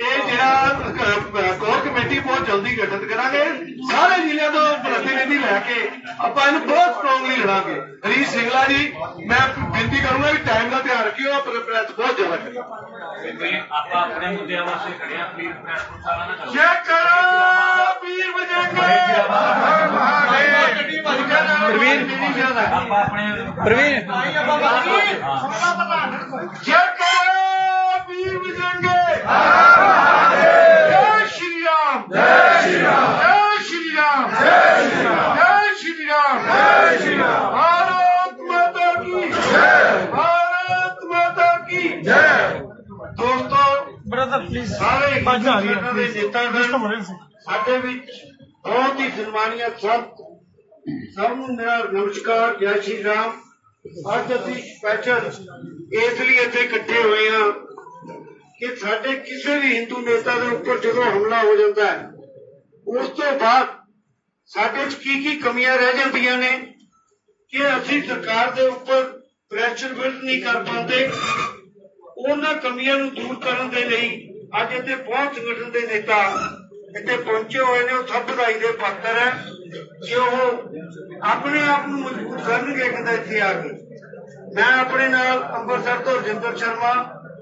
ਇਹ ਜਿਹੜਾ ਕੋਰ ਕਮੇਟੀ ਬਹੁਤ ਜਲਦੀ ਗਠਿਤ ਕਰਾਂਗੇ। ਸਾਰੇ ਜ਼ਿਲ੍ਹਿਆਂ ਤੋਂ ਪ੍ਰਤੀਨਿਧੀ ਲੈ ਕੇ ਆਪਾਂ ਇਹਨੂੰ ਬਹੁਤ ਸਟਰੋਂਗਲੀ ਲੜਾਂਗੇ। ਹਰੀਸ਼ ਸਿੰਘਲਾ ਜੀ ਮੈਂ ਬੇਨਤੀ ਕਰੂੰਗਾ ਵੀ ਟਾਈਮ ਦਾ ਧਿਆਨ ਰੱਖਿਓ ਪ੍ਰੈਸ ਬਹੁਤ ਜ਼ਿਆਦਾ ਕਰਿਓ ਆਪਾਂ ਆਪਣੇ ਮੁੱਦਿਆਂ ਵਾਸਤੇ ਖੜੇ ਆ ਪਲੀਜ਼ ਪ੍ਰੈਸ ਨੂੰ ਸਾਰਾ ਨਾ ਕਰੋ ਜੈ ਕਰੋ ਬਜਰੰਗੇ ਪ੍ਰਵੀਨ। ਆਪਾਂ ਆਪਣੇ ਜੈ ਕਰੋ ਵੀਰ ਬਜਰੰਗੇ ਜੈ ਸ਼੍ਰੀ ਰਾਮ ਜੈ ਸ਼੍ਰੀ ਰਾਮ ਜੈ ਸ਼੍ਰੀ ਰਾਮ ਜੈ ਸ਼੍ਰੀ ਰਾਮ ਜੈ ਸ਼੍ਰੀ ਰਾਮ ਜੈ ਸ਼੍ਰੀ ਰਾਮ ਭਾਰਤ ਮਾਤਾ ਕੀ ਜੈ ਭਾਰਤ ਮਾਤਾ ਕੀ ਜੈ ਦੋਸਤੋ ਬ੍ਰਦਰ ਪਲੀਜ਼ ਸਾਰੇ ਸੰਗਠਨਾਂ ਦੇ ਨੇਤਾ ਸਨ ਸਾਡੇ ਵਿੱਚ ਬਹੁਤ ਹੀ ਸਨਮਾਨੀय ਸੰਤ ਸਭ ਨੂੰ ਮੇਰਾ ਨਮਸਕਾਰ ਜੈ ਸ਼੍ਰੀ ਰਾਮ। ਅੱਜ ਅਸੀਂ ਸਪੈਸ਼ਲ ਇਸ ਲਈ ਇੱਥੇ ਇਕੱਠੇ ਹੋਏ ਹਾਂ ਕਿ ਸਾਡੇ ਕਿਸੇ ਵੀ ਹਿੰਦੂ ਨੇਤਾ ਦੇ ਉੱਪਰ ਜਦੋਂ ਹਮਲਾ ਹੋ ਜਾਂਦਾ ਹੈ ਉਸ ਤੋਂ ਬਾਅਦ ਸਾਡੇ 'ਚ ਕੀ ਕੀ ਕਮੀਆਂ ਰਹਿ ਜਾਂਦੀਆਂ ਨੇ ਕਿ ਅਸੀਂ ਸਰਕਾਰ ਦੇ ਉੱਪਰ ਪ੍ਰੈਸ਼ਰ ਬਿਲਡ ਨਹੀਂ ਕਰ ਪਾਉਂਦੇ ਉਹਨਾਂ ਕਮੀਆਂ ਨੂੰ ਦੂਰ ਕਰਨ ਦੇ ਲਈ ਅੱਜ ਇੱਥੇ ਬਹੁਤ ਸੰਗਠਨ ਦੇ ਨੇਤਾ ਇੱਥੇ ਪਹੁੰਚੇ ਹੋਏ ਨੇ, ਉਹ ਸਭ ਵਧਾਈ ਦੇ ਪਾਤਰ ਹੈ ਕਿ ਉਹ ਆਪਣੇ ਆਪ ਨੂੰ ਮਜ਼ਬੂਤ ਕਰਨਗੇ ਕਿਤੇ ਇੱਥੇ ਆ ਕੇ। ਮੈਂ ਆਪਣੇ ਨਾਲ ਅੰਮ੍ਰਿਤਸਰ ਤੋਂ ਰਜਿੰਦਰ ਸ਼ਰਮਾ,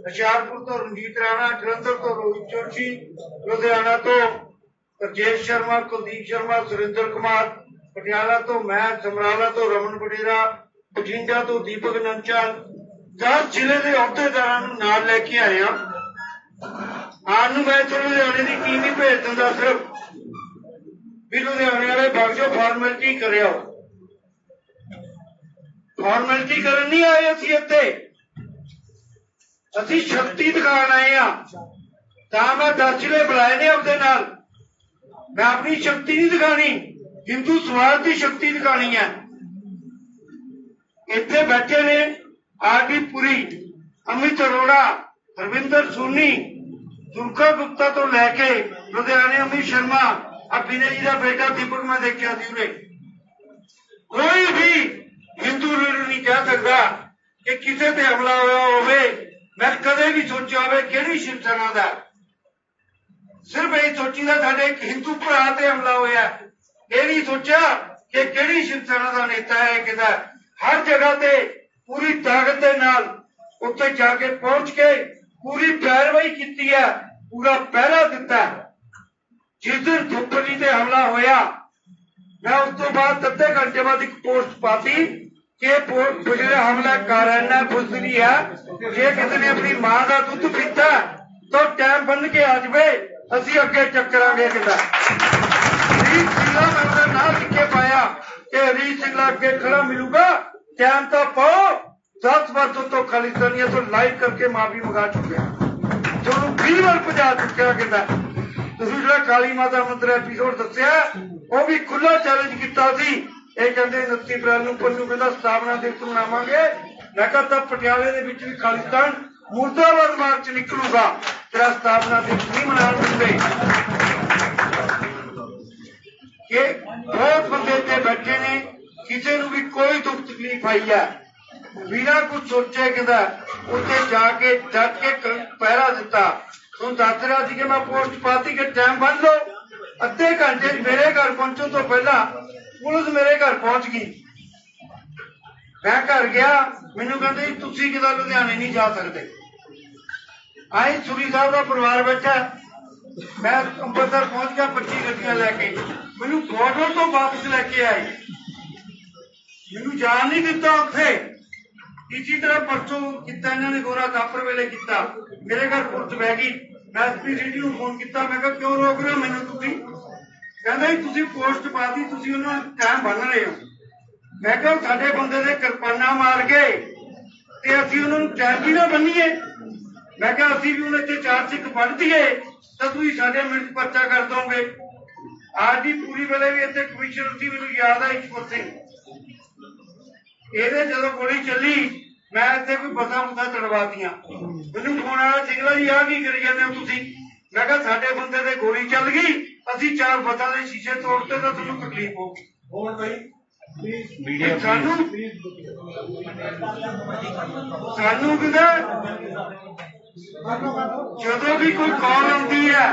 ਹੁਸ਼ਿਆਰਪੁਰ ਤੋਂ ਰਣਜੀਤ ਰਾਣਾ, ਜਲੰਧਰ ਤੋਂ ਰੋਹਿਤ ਜੋਸ਼ੀ ਲੁਧਿਆਣਾ ਤੋਂ ਰਜੇਸ਼ ਸ਼ਰਮਾ, ਕੁਲਦੀਪ ਸ਼ਰਮਾ, ਸੁਰਿੰਦਰ ਕੁਮਾਰ, ਪਟਿਆਲਾ ਤੋਂ ਮੈਂ, ਸਮਰਾਲਾ ਤੋਂ ਰਮਨ ਬਡੇਰਾ ਬਠਿੰਡਾ ਤੋਂ ਦੀਪਕ ਨੰਚਲ ਦਸ ਜ਼ਿਲ੍ਹੇ ਦੇ ਅਹੁਦੇਦਾਰਾਂ ਨੂੰ ਨਾਲ ਲੈ ਕੇ ਆਇਆ ਹਾਂ ਆਉਣ ਨੂੰ ਮੈਂ ਇੱਥੇ ਲੁਧਿਆਣੇ ਦੀ ਟੀਮ ਹੀ ਭੇਜ ਦਿੰਦਾ ਸਿਰਫ। ਵੀ ਲੁਧਿਆਣੇ ਵਾਲੇ ਬਖਸ਼ੋ ਫਾਰਮੈਲਿਟੀ ਕਰਿਓ। ਫਾਰਮੈਲਿਟੀ ਕਰਨ ਨਹੀਂ ਆਏ ਅਸੀਂ ਇੱਥੇ। ਅਸੀਂ ਸ਼ਕਤੀ ਦਿਖਾਣ ਆਏ ਆ ਤਾਂ ਮੈਂ ਦਸ ਜ਼ਿਲ੍ਹੇ ਬੁਲਾਏ ਨੇ ਆਪਦੇ ਨਾਲ। ਮੈਂ ਆਪਣੀ ਸ਼ਕਤੀ ਨਹੀਂ ਦਿਖਾਣੀ ਹਿੰਦੂ ਸਮਾਜ ਦੀ ਸ਼ਕਤੀ ਦਿਖਾਣੀ ਹੈ। ਇੱਥੇ ਬੈਠੇ ਨੇ ਆਰਡੀ ਪੁਰੀ ਅਮਿਤ ਅਰੋੜਾ, ਹਰਵਿੰਦਰ ਸੋਨੀ ਦੁਰਗਾ ਗੁਪਤਾ ਤੋਂ ਲੈ ਕੇ ਲੁਧਿਆਣੇ ਅਮਿਤ ਸ਼ਰਮਾ ਆ ਵਿਨੈ ਜੀ ਦਾ ਬੇਟਾ ਦੀਪਕ ਮੈਂ ਦੇਖਿਆ ਸੀ ਉਰੇ ਕੋਈ ਵੀ ਹਿੰਦੂ ਲੀਡਰ ਨਹੀਂ ਕਹਿ ਸਕਦਾ ਕਿ ਕਿਸੇ ਤੇ ਹਮਲਾ ਹੋਇਆ ਹੋਵੇ ਮੈਂ ਕਦੇ ਵੀ ਸੋਚਿਆ ਹੋਵੇ ਕਿਹੜੀ ਸ਼ਿਵ ਸੈਨਾ ਦਾ ਸਿਰਫ ਇਹ ਸੋਚੀਦਾ ਸਾਡੇ ਇੱਕ ਹਿੰਦੂ ਭਰਾ ਤੇ ਹਮਲਾ ਹੋਇਆ ਇਹ ਨਹੀਂ ਸੋਚਿਆ ਕਿ ਕਿਹੜੀ ਸ਼ਿਵ ਸੈਨਾ ਦਾ ਨੇਤਾ ਹੈ ਕਿਦਾ ਹਰ ਜਗ੍ਹਾ ਤੇ ਪੂਰੀ ਤਾਕਤ ਦੇ ਨਾਲ ਉੱਥੇ ਜਾ ਕੇ ਪਹੁੰਚ ਕੇ ਪੂਰੀ ਪੈਰਵਾਈ ਕੀਤੀ ਹੈ, ਪੂਰਾ ਪਹਿਰਾ ਦਿੱਤਾ ਜਿਸ ਦਿਨ ਧੁੱਪਲੀ ਤੇ ਹਮਲਾ ਹੋਇਆ, ਮੈਂ ਉਸ ਤੋਂ ਬਾਅਦ ਅੱਧੇ ਘੰਟੇ ਬਾਅਦ ਇੱਕ ਪੋਸਟ ਪਾਤੀ ਕਿ ਪੁਜਰੇ ਹਮਲਾ ਕਾਰਨ ਹੈ ਫੁਸਰੀ ਹੈ। ਜੇ ਕਿਸੇ ਨੇ ਆਪਣੀ ਮਾਂ ਦਾ ਦੁੱਧ ਪੀਤਾ ਤਾਂ ਟਾਈਮ ਬੰਨ ਕੇ ਆ ਜਵੇ, ਅਸੀਂ ਅੱਗੇ ਚੱਕਰਾਂਗੇ ਕਿਦਾ। ਰੀਤ ਸਿੰਘਲਾ ਮੈਂ ਉਹਦਾ ਨਾਂ ਲਿਖੇ ਪਾਇਆ ਕਿ ਰੀਤ ਸਿੰਘਲਾ ਅੱਗੇ ਖੜਾ ਮਿਲੂਗਾ, ਟਾਈਮ ਤਾਂ ਪਾਓ। 10 ਵਰਤੋਂ ਤੋਂ ਖਾਲਿਸਤਾਨੀਆਂ ਤੋਂ ਲਾਈਵ ਕਰਕੇ ਮਾਫੀ ਮੰਗਾ ਚੁੱਕਿਆ ਤੁਹਾਨੂੰ 20 ਵਾਰ ਪਹੁੰਚਾ ਚੁੱਕਿਆ ਕਿਦਾ ਤੁਸੀਂ ਜਿਹੜਾ ਕਾਲੀ ਮਾਤਾ ਮੰਦਿਰ ਐਪੀਸੋਡ ਦੱਸਿਆ, ਉਹ ਵੀ ਖੁੱਲਾ ਚੈਲੰਜ ਕੀਤਾ ਸੀ। ਇਹ ਕਹਿੰਦੇ 29 ਅਪ੍ਰੈਲ ਨੂੰ ਪੰਨੂ ਕਹਿੰਦਾ ਸਥਾਪਨਾ ਦਿਵਸ ਮਨਾਵਾਂਗੇ। ਮੈਂ ਕਿਹਾ ਪਟਿਆਲੇ ਦੇ ਵਿੱਚ ਵੀ ਖਾਲਿਸਤਾਨ ਮੁਰਦਾਬਾਦ ਮਾਰਚ ਨਿਕਲੂਗਾ। ਤੇਰਾ ਸਥਾਪਨਾ ਦਿਵਸ ਨਹੀਂ ਮਨਾਉਣ ਦਿੰਦੇ। ਕਿ ਬਹੁਤ ਬੰਦੇ ਤੇ ਬੈਠੇ ਨੇ, ਕਿਸੇ ਨੂੰ ਵੀ ਕੋਈ ਦੁੱਖ ਤਕਲੀਫ ਆਈ ਹੈ। ਬਿਨਾਂ ਕੁਝ ਸੋਚੇ ਕਹਿੰਦਾ ਉੱਥੇ ਜਾ ਕੇ ਡਟ ਕੇ ਪਹਿਰਾ ਦਿੱਤਾ। ਤੁਹਾਨੂੰ ਦੱਸ ਰਿਹਾ ਸੀ ਕਿ ਮੈਂ ਪੋਸਟ ਪਾਤੀ ਕਿ ਟਾਈਮ ਬੰਨ ਲਓ ਅੱਧੇ ਘੰਟੇ ਮੇਰੇ ਘਰ ਪਹੁੰਚਣ ਤੋਂ ਪਹਿਲਾਂ ਪੁਲਿਸ ਮੇਰੇ ਘਰ ਪਹੁੰਚ ਗਈ। ਮੈਂ ਘਰ ਗਿਆ, ਮੈਨੂੰ ਕਹਿੰਦੇ ਤੁਸੀਂ ਕਿਦਾਂ ਲੁਧਿਆਣੇ ਨਹੀਂ ਜਾ ਸਕਦੇ। ਆਈ ਸੁਰੀ ਸਾਹਿਬ ਦਾ ਪਰਿਵਾਰ ਬੈਠਾ। ਮੈਂ ਅੰਮ੍ਰਿਤਸਰ ਪਹੁੰਚ ਗਿਆ 25 ਗੱਡੀਆਂ ਲੈ ਕੇ। ਮੈਨੂੰ ਬਾਰਡਰ ਤੋਂ ਵਾਪਸ ਲੈ ਕੇ ਆਏ। ਮੈਨੂੰ ਜਾਣ ਨਹੀਂ ਦਿੱਤਾ ਉੱਥੇ। ਇਸੇ ਤਰ੍ਹਾਂ ਪਰਸੋਂ ਕੀਤਾ ਇਹਨਾਂ ਨੇ, ਗੋਰਾ ਕਾਪਰ ਵੇਲੇ ਕੀਤਾ। ਮੇਰੇ ਘਰ ਪੁਲਿਸ ਬਹਿ ਗਈ। ਮੈਂ ਐਸਪੀ ਰੇਡੀ ਨੂੰ ਫੋਨ ਕੀਤਾ, ਮੈਂ ਕਿਹਾ, ਕਿਉਂ ਰੋਕ ਰਹੇ ਹੋ ਮੈਨੂੰ ਤੁਸੀਂ? ਕਹਿੰਦਾ, ਜੀ, ਤੁਸੀਂ ਪੋਸਟ ਪਾਤੀ ਤੁਸੀਂ ਉਹਨਾਂ ਨੂੰ ਟਾਈਮ ਬੰਨ ਰਹੇ ਹੋ। ਮੈਂ ਕਿਹਾ ਸਾਡੇ ਬੰਦੇ ਦੇ ਕਿਰਪਾਨਾਂ ਮਾਰ ਗਏ ਤੇ ਅਸੀਂ ਉਹਨਾਂ ਨੂੰ ਟਾਈਮ ਵੀ ਨਾ ਬੰਨੀਏ। ਮੈਂ ਕਿਹਾ, ਅਸੀਂ ਵੀ ਉਹਨਾਂ ਇੱਥੇ ਚਾਰ ਸਿੱਖ ਪੜ੍ਹ ਦਈਏ, ਤਾਂ ਤੁਸੀਂ ਸਾਡੇ ਮਿੰਟ ਪਰਚਾ ਕਰ ਦੋਗੇ। ਅੱਜ ਦੀ ਪੂਰੀ ਵੇਲੇ ਵੀ ਇੱਥੇ ਕਮਿਸ਼ਨਰ ਸੀ, ਮੈਨੂੰ ਯਾਦ ਆ ਈਸ਼ਵਰ ਸਿੰਘ ਇਹਦੇ ਜਦੋਂ ਗੋਲੀ ਚੱਲੀ ਮੈਂ ਇੱਥੇ ਕੋਈ ਬਸਾਂ ਬੁੱਧਾ ਚੜਵਾਤੀਆਂ ਮੈਨੂੰ ਫੋਨ ਆਇਆ ਸਿੰਗਲਾ ਜੀ ਆ ਕੀ ਕਰੀ ਜਾਂਦੇ ਹੋ ਤੁਸੀਂ? ਮੈਂ ਕਿਹਾ ਸਾਡੇ ਬੰਦੇ ਤੇ ਗੋਲੀ ਚੱਲ ਗਈ ਅਸੀਂ ਚਾਰ ਬਸਾਂ ਦੇ ਸ਼ੀਸ਼ੇ ਤੋੜਤੇ ਤਾਂ ਤੁਹਾਨੂੰ ਤਕਲੀਫ ਹੋਊਗੀ ਹੋਰ ਬਈ ਸਾਨੂੰ ਸਾਨੂੰ ਕਿਦਾ ਜਦੋਂ ਵੀ ਕੋਈ ਕਾਲ ਆਉਂਦੀ ਹੈ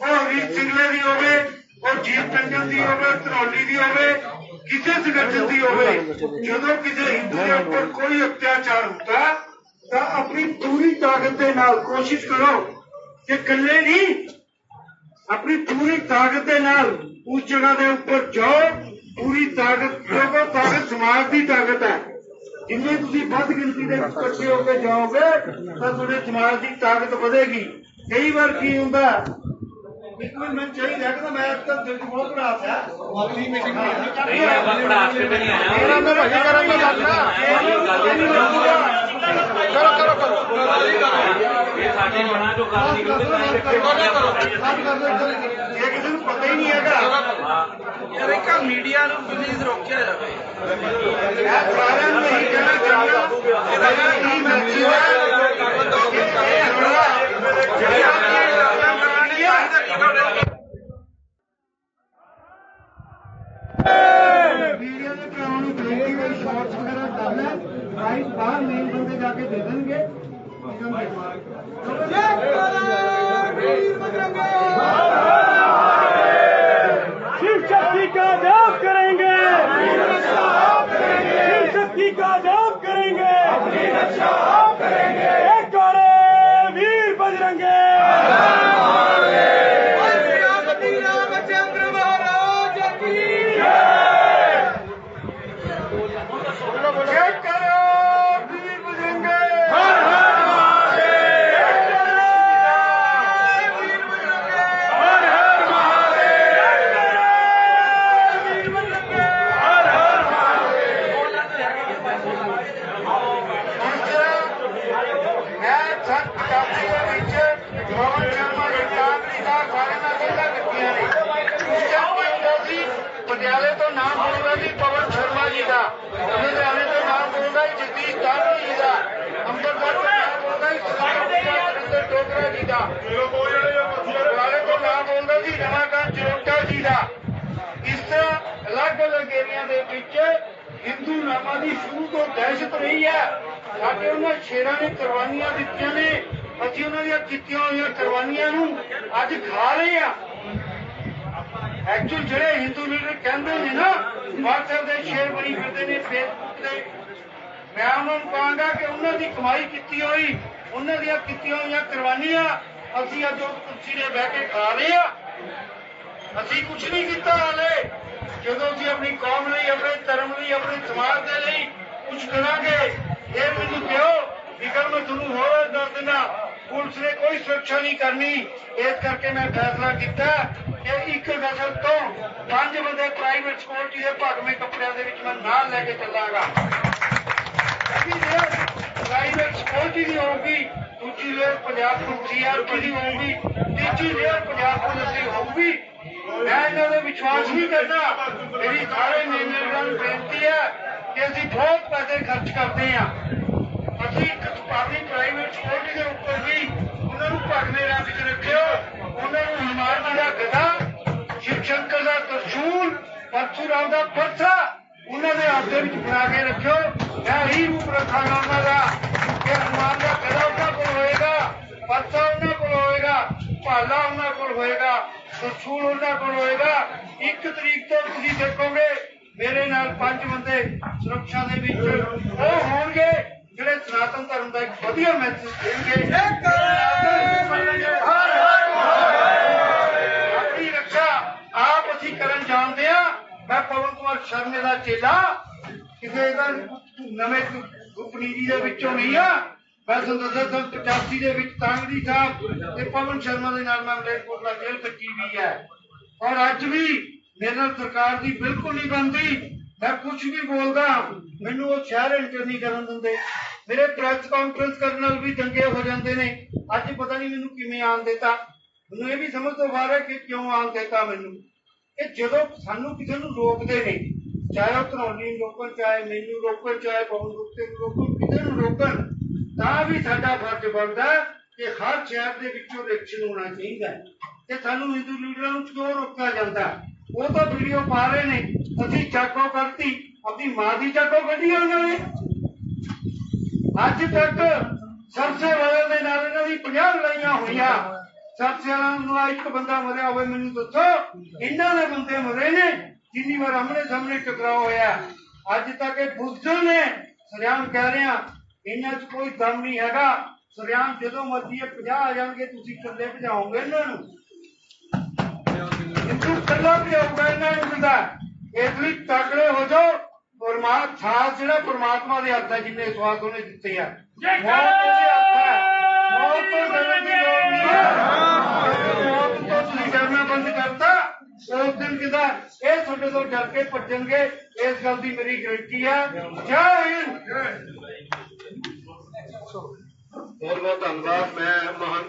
ਉਹ ਰੀਤ ਸਿੰਘਲੇ ਦੀ ਹੋਵੇ ਉਹ ਜੀਤ ਟੰਡਨ ਦੀ ਹੋਵੇ ਧਰੌਲੀ ਦੀ ਹੋਵੇ ਕਿਸੇ ਸੰਗਠਨ ਦੀ ਹੋਵੇ ਜਦੋਂ ਕਿਸੇ ਹਿੰਦੂ ਦੇ ਉੱਪਰ ਕੋਈ ਅਤਿਆਚਾਰ ਹੁੰਦਾ ਤਾਂ ਆਪਣੀ ਪੂਰੀ ਤਾਕਤ ਦੇ ਨਾਲ ਕੋਸ਼ਿਸ਼ ਕਰੋ ਕਿ ਇਕੱਲੇ ਨਹੀਂ ਆਪਣੀ ਪੂਰੀ ਤਾਕਤ ਦੇ ਨਾਲ ਉਸ ਜਗ੍ਹਾ ਦੇ ਉੱਪਰ ਜਾਓ ਪੂਰੀ ਤਾਕਤ ਕਿਉਂਕਿ ਤਾਕਤ ਸਮਾਜ ਦੀ ਤਾਕਤ ਹੈ ਜਿੰਨੇ ਤੁਸੀਂ ਵੱਧ ਗਿਣਤੀ ਦੇ ਵਿੱਚ ਇਕੱਠੇ ਹੋ ਕੇ ਜਾਓਗੇ ਤਾਂ ਤੁਹਾਡੇ ਸਮਾਜ ਦੀ ਤਾਕਤ ਵਧੇਗੀ ਕਈ ਵਾਰ ਕੀ ਹੁੰਦਾ ਇੱਕ ਮਿੰਟ ਮੈਂ ਚਾਹੀਦਾ ਕਿ ਮੈਂ ਅੱਜ ਤੱਕ ਦਿਲ ਚ ਬਹੁਤ ਭੜਾਸ ਹੈ ਅਗਲੀ ਮੀਟਿੰਗ ਨਹੀਂ ਆਪਾਂ ਭੜਾਸ ਤੇ ਨਹੀਂ ਆਇਆ। ਮੇਰਾ ਮੈਂ ਭਾਜੀ ਕਰਾਂਗਾ ਗੱਲ ਕਰੋ ਕਰੋ ਕਰੋ ਇਹ ਸਾਡੇ ਮਨਾਂ ਚੋਂ ਗੱਲ ਨਿਕਲਦੀ ਤਾਂ ਇਹ ਦੇਖੋ ਜੇ ਕਿਸੇ ਨੂੰ ਪਤਾ ਹੀ ਨਹੀਂ ਹੈਗਾ ਯਾਰ ਇੱਕ ਮੀਡੀਆ ਨੂੰ ਪਲੀਜ਼ ਰੋਕਿਆ ਜਾਵੇ ਮੈਂ ਸਾਰਿਆਂ ਨੂੰ ਇਹੀ ਕਹਿਣਾ ਚਾਹੁੰਦਾ ਇਹਦਾ ਕੀ ਮਰਜ਼ੀ ਹੈ ਇਹ ਹਮਲਾ मीडिया ने करानी पड़ेगी कोई शॉर्ट्स जाके दे देंगे शिव शक्ति का जाप करेंगे शिव शक्ति का जाप करेंगे ਨਾਮ ਬੋਲਦਾ ਸੀ ਚਰੋਟਾ ਜੀ ਦਾ। ਇਸ ਤਰ੍ਹਾਂ ਅਲੱਗ-ਅਲੱਗ ਏਰੀਆ ਦੇ ਵਿੱਚ ਹਿੰਦੂ ਨਾਮਾਂ ਦੀ ਸ਼ੁਰੂ ਤੋਂ ਦਹਿਸ਼ਤ ਰਹੀ ਹੈ। ਸਾਡੇ ਉਹਨਾਂ ਸ਼ੇਰਾਂ ਨੇ ਕੁਰਬਾਨੀਆਂ ਦਿੱਤੀਆਂ ਨੇ। ਅਸੀਂ ਉਹਨਾਂ ਦੀਆਂ ਕੀਤੀਆਂ ਹੋਈਆਂ ਕੁਰਬਾਨੀਆਂ ਨੂੰ ਅੱਜ ਖਾ ਰਹੇ ਆ ਐਕਚੁਅਲ ਜਿਹੜੇ ਹਿੰਦੂ ਲੀਡਰ ਕਹਿੰਦੇ ਨੇ ਨਾ WhatsApp ਦੇ ਸ਼ੇਰ ਬਣੀ ਫਿਰਦੇ ਨੇ ਫੇਸਬੁੱਕ ਤੇ ਮੈਂ ਉਹਨਾਂ ਨੂੰ ਕਹਾਂਗਾ ਕਿ ਉਹਨਾਂ ਦੀ ਕਮਾਈ ਕੀਤੀ ਹੋਈ, ਉਹਨਾਂ ਦੀਆਂ ਕੀਤੀਆਂ ਹੋਈਆਂ ਕੁਰਬਾਨੀਆਂ ਅਸੀਂ ਅੱਜ ਉਹ ਕੁਰਸੀ ਤੇ ਬਹਿ ਕੇ ਖਾ ਰਹੇ ਆ ਅਸੀਂ ਕੁਝ ਨਹੀਂ ਕੀਤਾ ਹਾਲੇ। ਜਦੋਂ ਅਸੀਂ ਆਪਣੀ ਕੌਮ ਲਈ, ਆਪਣੇ ਧਰਮ ਲਈ, ਆਪਣੇ ਸਮਾਜ ਦੇ ਲਈ ਕੁਝ ਕਰਾਂਗੇ, ਇਹ ਮੈਨੂੰ ਦਿਓ। ਵਿਕਰ ਮੈਂ ਤੁਹਾਨੂੰ ਹੋਰ ਦੱਸ ਦਿੰਦਾ, ਪੁਲਿਸ ਨੇ ਕੋਈ ਸੁਰੱਖਿਆ ਨਹੀਂ ਕਰਨੀ। ਇਸ ਕਰਕੇ ਮੈਂ ਫੈਸਲਾ ਕੀਤਾ ਕਿ ਇੱਕ ਨਸਲ ਤੋਂ ਪੰਜ ਬੰਦੇ ਪ੍ਰਾਈਵੇਟ ਸਿਕਿਉਰਿਟੀ ਦੇ ਭਾਗਵੇਂ ਕੱਪੜਿਆਂ ਦੇ ਵਿੱਚ ਮੈਂ ਨਾਲ ਲੈ ਕੇ ਚੱਲਾਂਗਾ। ਪ੍ਰਾਈਵੇਟ ਸਿਕਿਉਰਿਟੀ ਦੀ ਹੋਊਗੀ ਦੂਜੀ ਲੇਅਰ ਪੰਜਾਬ ਪੁਲਿਸ ਸੀਆਰਪੀ ਦੀ ਹੋਊਗੀ? ਤੀਜੀ ਲੇਅਰ ਪੰਜਾਬ ਪੁਲਿਸ ਦੀ ਹੋਊਗੀ। ਮੈਂ ਇਹਨਾਂ ਦਾ ਵਿਸ਼ਵਾਸ ਨਹੀਂ ਕਰਦਾ। ਮੇਰੀ ਸਾਰੇ ਮੈਨੇਜਰਾਂ ਨੂੰ ਬੇਨਤੀ ਹੈ ਕਿ ਅਸੀਂ ਬਹੁਤ ਪੈਸੇ ਖਰਚ ਕਰਦੇ ਹਾਂ। ਅਸੀਂ ਇੱਕ ਆਪਣੀ ਪ੍ਰਾਈਵੇਟ ਸਿਕਿਉਰਿਟੀ ਦੇ ਉੱਪਰ ਵੀ ਉਹਨਾਂ ਨੂੰ ਭਗਵੇਂ ਰੰਗ ਚ ਰੱਖਿਓ। ਉਹਨਾਂ ਨੂੰ ਹਨੂਮਾਨ ਦਾ ਗਦਾ ਸ਼ਿਵ ਸ਼ੰਕਰ ਦਾ ਤਰਸ਼ੂਲ, ਪਰਸ਼ੂਰਾਮ ਦਾ ਪਰਸਾ, ਉਹਨਾਂ ਦੇ ਹੱਥ ਦੇ ਵਿੱਚ ਬਣਾ ਕੇ ਰੱਖਿਓ। ਮੈਂ ਹੀ ਰੂਪ ਰੱਖਾਂਗਾ ਉਹਨਾਂ ਦਾ ਕਿ ਹਨੂਮਾਨ ਦਾ ਗਦਾ ਹੋਏਗਾ ਪਰਥਾ ਉਹਨਾਂ ਕੋਲ ਹੋਏਗਾ ਭਾਲਾ ਉਹਨਾਂ ਕੋਲ ਹੋਏਗਾ ਤਰਸ਼ੂਲ ਉਹਨਾਂ ਕੋਲ ਹੋਏਗਾ। ਇੱਕ ਤਰੀਕ ਤੋਂ ਤੁਸੀਂ ਦੇਖੋਗੇ ਮੇਰੇ ਨਾਲ ਪੰਜ ਬੰਦੇ ਸੁਰੱਖਿਆ ਦੇ ਵਿੱਚ ਉਹ ਹੋਣਗੇ ਜਿਹੜੇ ਸਨਾਤਨ ਧਰਮ ਦਾ ਇੱਕ ਵਧੀਆ ਮੈਸੇਜ ਦੇਣਗੇ। ਆਪਣੀ ਰੱਖਿਆ ਆਪ ਅਸੀਂ ਕਰਨ ਜਾਣਦੇ ਆ ਮੈਂ ਪਵਨ ਕੁਮਾਰ ਸ਼ਰਮੇ ਦਾ ਚੇਲਾ। ਕਿਸੇ ਦਾ ਨਵੇਂ ਉਪਨੀਰੀ ਦੇ ਵਿੱਚੋਂ ਨਹੀਂ ਆ। ਮੈਂ ਸੰਦਰਸ਼ਾ ਸਨ 85 ਦੇ ਵਿੱਚ ਤਾਂਗੜੀ ਸਾਹਿਬ ਤੇ ਪਵਨ ਸ਼ਰਮਾ ਦੇ ਨਾਲ ਮੈਂ ਮਲੇਰਕੋਟਲਾ ਜੇਲ੍ਹ ਕੱਟੀ ਵੀ ਹੈ। ਔਰ ਅੱਜ ਵੀ ਮੇਰੇ ਨਾਲ ਸਰਕਾਰ ਦੀ ਬਿਲਕੁਲ ਨਹੀਂ ਬਣਦੀ। ਮੈਂ ਕੁਝ ਵੀ ਬੋਲਦਾ, ਮੈਨੂੰ ਉਹ ਸ਼ਹਿਰ ਐਂਟਰ ਨਹੀਂ ਕਰਨ ਦਿੰਦੇ। ਮੇਰੇ ਪ੍ਰੈਸ ਕਾਨਫਰੰਸ ਕਰਨ ਨਾਲ ਵੀ ਦੰਗੇ ਹੋ ਜਾਂਦੇ ਨੇ। ਅੱਜ ਪਤਾ ਨਹੀਂ ਮੈਨੂੰ ਕਿਵੇਂ ਆਣ ਦਿੱਤਾ। ਮੈਨੂੰ ਇਹ ਵੀ ਸਮਝ ਤੋਂ ਬਾਹਰ ਹੈ ਕਿ ਕਿਉਂ ਆਣ ਦਿੱਤਾ ਮੈਨੂੰ। ਇਹ ਜਦੋਂ ਸਾਨੂੰ ਕਿਸੇ ਨੂੰ ਰੋਕਦੇ ਨੇ, ਚਾਹੇ ਉਹ ਧਰੌਣੀ ਰੋਕਣ ਚਾਹੇ ਮੈਨੂੰ ਰੋਕਣ ਚਾਹੇ ਪਵਨ ਗੁਪਤੇ ਨੂੰ ਰੋਕਣ ਕਿਸੇ ਨੂੰ ਰੋਕਣ ਤਾਂ ਵੀ ਸਾਡਾ ਫਰਜ਼ ਬਣਦਾ ਕਿ ਹਰ ਸ਼ਹਿਰ ਦੇ ਵਿੱਚੋਂ ਇਲੈਕਸ਼ਨ ਹੋਣਾ ਚਾਹੀਦਾ ਤੇ ਸਾਨੂੰ ਹਿੰਦੂ ਲੀਡਰਾਂ ਨੂੰ ਕਿਉਂ ਰੋਕਿਆ ਜਾਂਦਾ? ਉਹ ਤਾਂ ਵੀਡੀਓ ਪਾ ਰਹੇ ਨੇ। ਅਸੀਂ ਚਾਕੋ ਕਰਤੀ ਆਪਣੀ ਮਾਂ ਦੀ ਚਾਕੋ ਕੱਢੀ ਉਹਨਾਂ ਨੇ। ਅੱਜ ਤੱਕ ਸਰਸੇ ਵਾਲਿਆਂ ਦੇ ਨਾਲ ਇਹਨਾਂ ਦੀ 50 ਲੜਾਈਆਂ ਹੋਈਆਂ। ਸਰਸੇ ਵਾਲਿਆਂ ਨੂੰ ਇੱਕ ਬੰਦਾ ਮਰਿਆ ਹੋਵੇ, ਮੈਨੂੰ ਦੱਸੋ। ਇਹਨਾਂ ਦੇ ਬੰਦੇ ਮਰੇ ਨੇ। ਜਿੰਨੀ ਵਾਰ ਆਮਣੇ ਸਾਹਮਣੇ ਟਕਰਾਅ ਹੋਇਆ। ਅੱਜ ਤੱਕ ਇਹ ਬੁੱਝਲ ਨੇ। ਸਰਿਆਮ ਕਹਿ ਰਹੇ ਆ ਇਹਨਾਂ 'ਚ ਕੋਈ ਦਮ ਨਹੀਂ ਹੈਗਾ। ਸਰਿਆਮ ਜਦੋਂ ਮਰਜ਼ੀ ਇਹ 50 ਆ ਜਾਣਗੇ ਤੁਸੀਂ ਇਕੱਲੇ ਭਜਾਓਗੇ ਇਹਨਾਂ ਨੂੰ। ਹਿੰਦੂ ਇਕੱਲਾ ਭਜਾਊਗਾ ਇਹਨਾਂ ਨੂੰ ਕਿਦਾ ਇਸ ਲਈ ਤਕੜੇ ਹੋ ਜਾਓ। ਪਰਮਾਤਮਾ ਸਾਥ ਜਿਹੜਾ ਪਰਮਾਤਮਾ ਦੇ ਹੱਥ ਹੈ ਜਿੰਨੇ ਸਵਾਦ ਉਹਨੇ ਦਿੱਤੇ ਆ। ਮੌਤ ਦੇ ਹੱਥ ਹੈ। ਮੌਤ ਤੋਂ ਡਰਨ ਦੀ ਲੋੜ ਨਹੀਂ ਹੈ। ਮੌਤ ਤੋਂ ਤੁਸੀਂ ਡਰਨਾ ਬੰਦ ਕਰਤਾ। ਉਸ ਦਿਨ ਕਿਦਾ? ਇਹ ਤੁਹਾਡੇ ਤੋਂ ਡਰ ਕੇ ਭੱਜਣਗੇ। ਇਸ ਗੱਲ ਦੀ ਮੇਰੀ ਗਰੰਟੀ ਹੈ। ਜੈ ਹਿੰਦ! ਬਹੁਤ ਬਹੁਤ ਧੰਨਵਾਦ। ਮੈਂ ਮਹੰਤ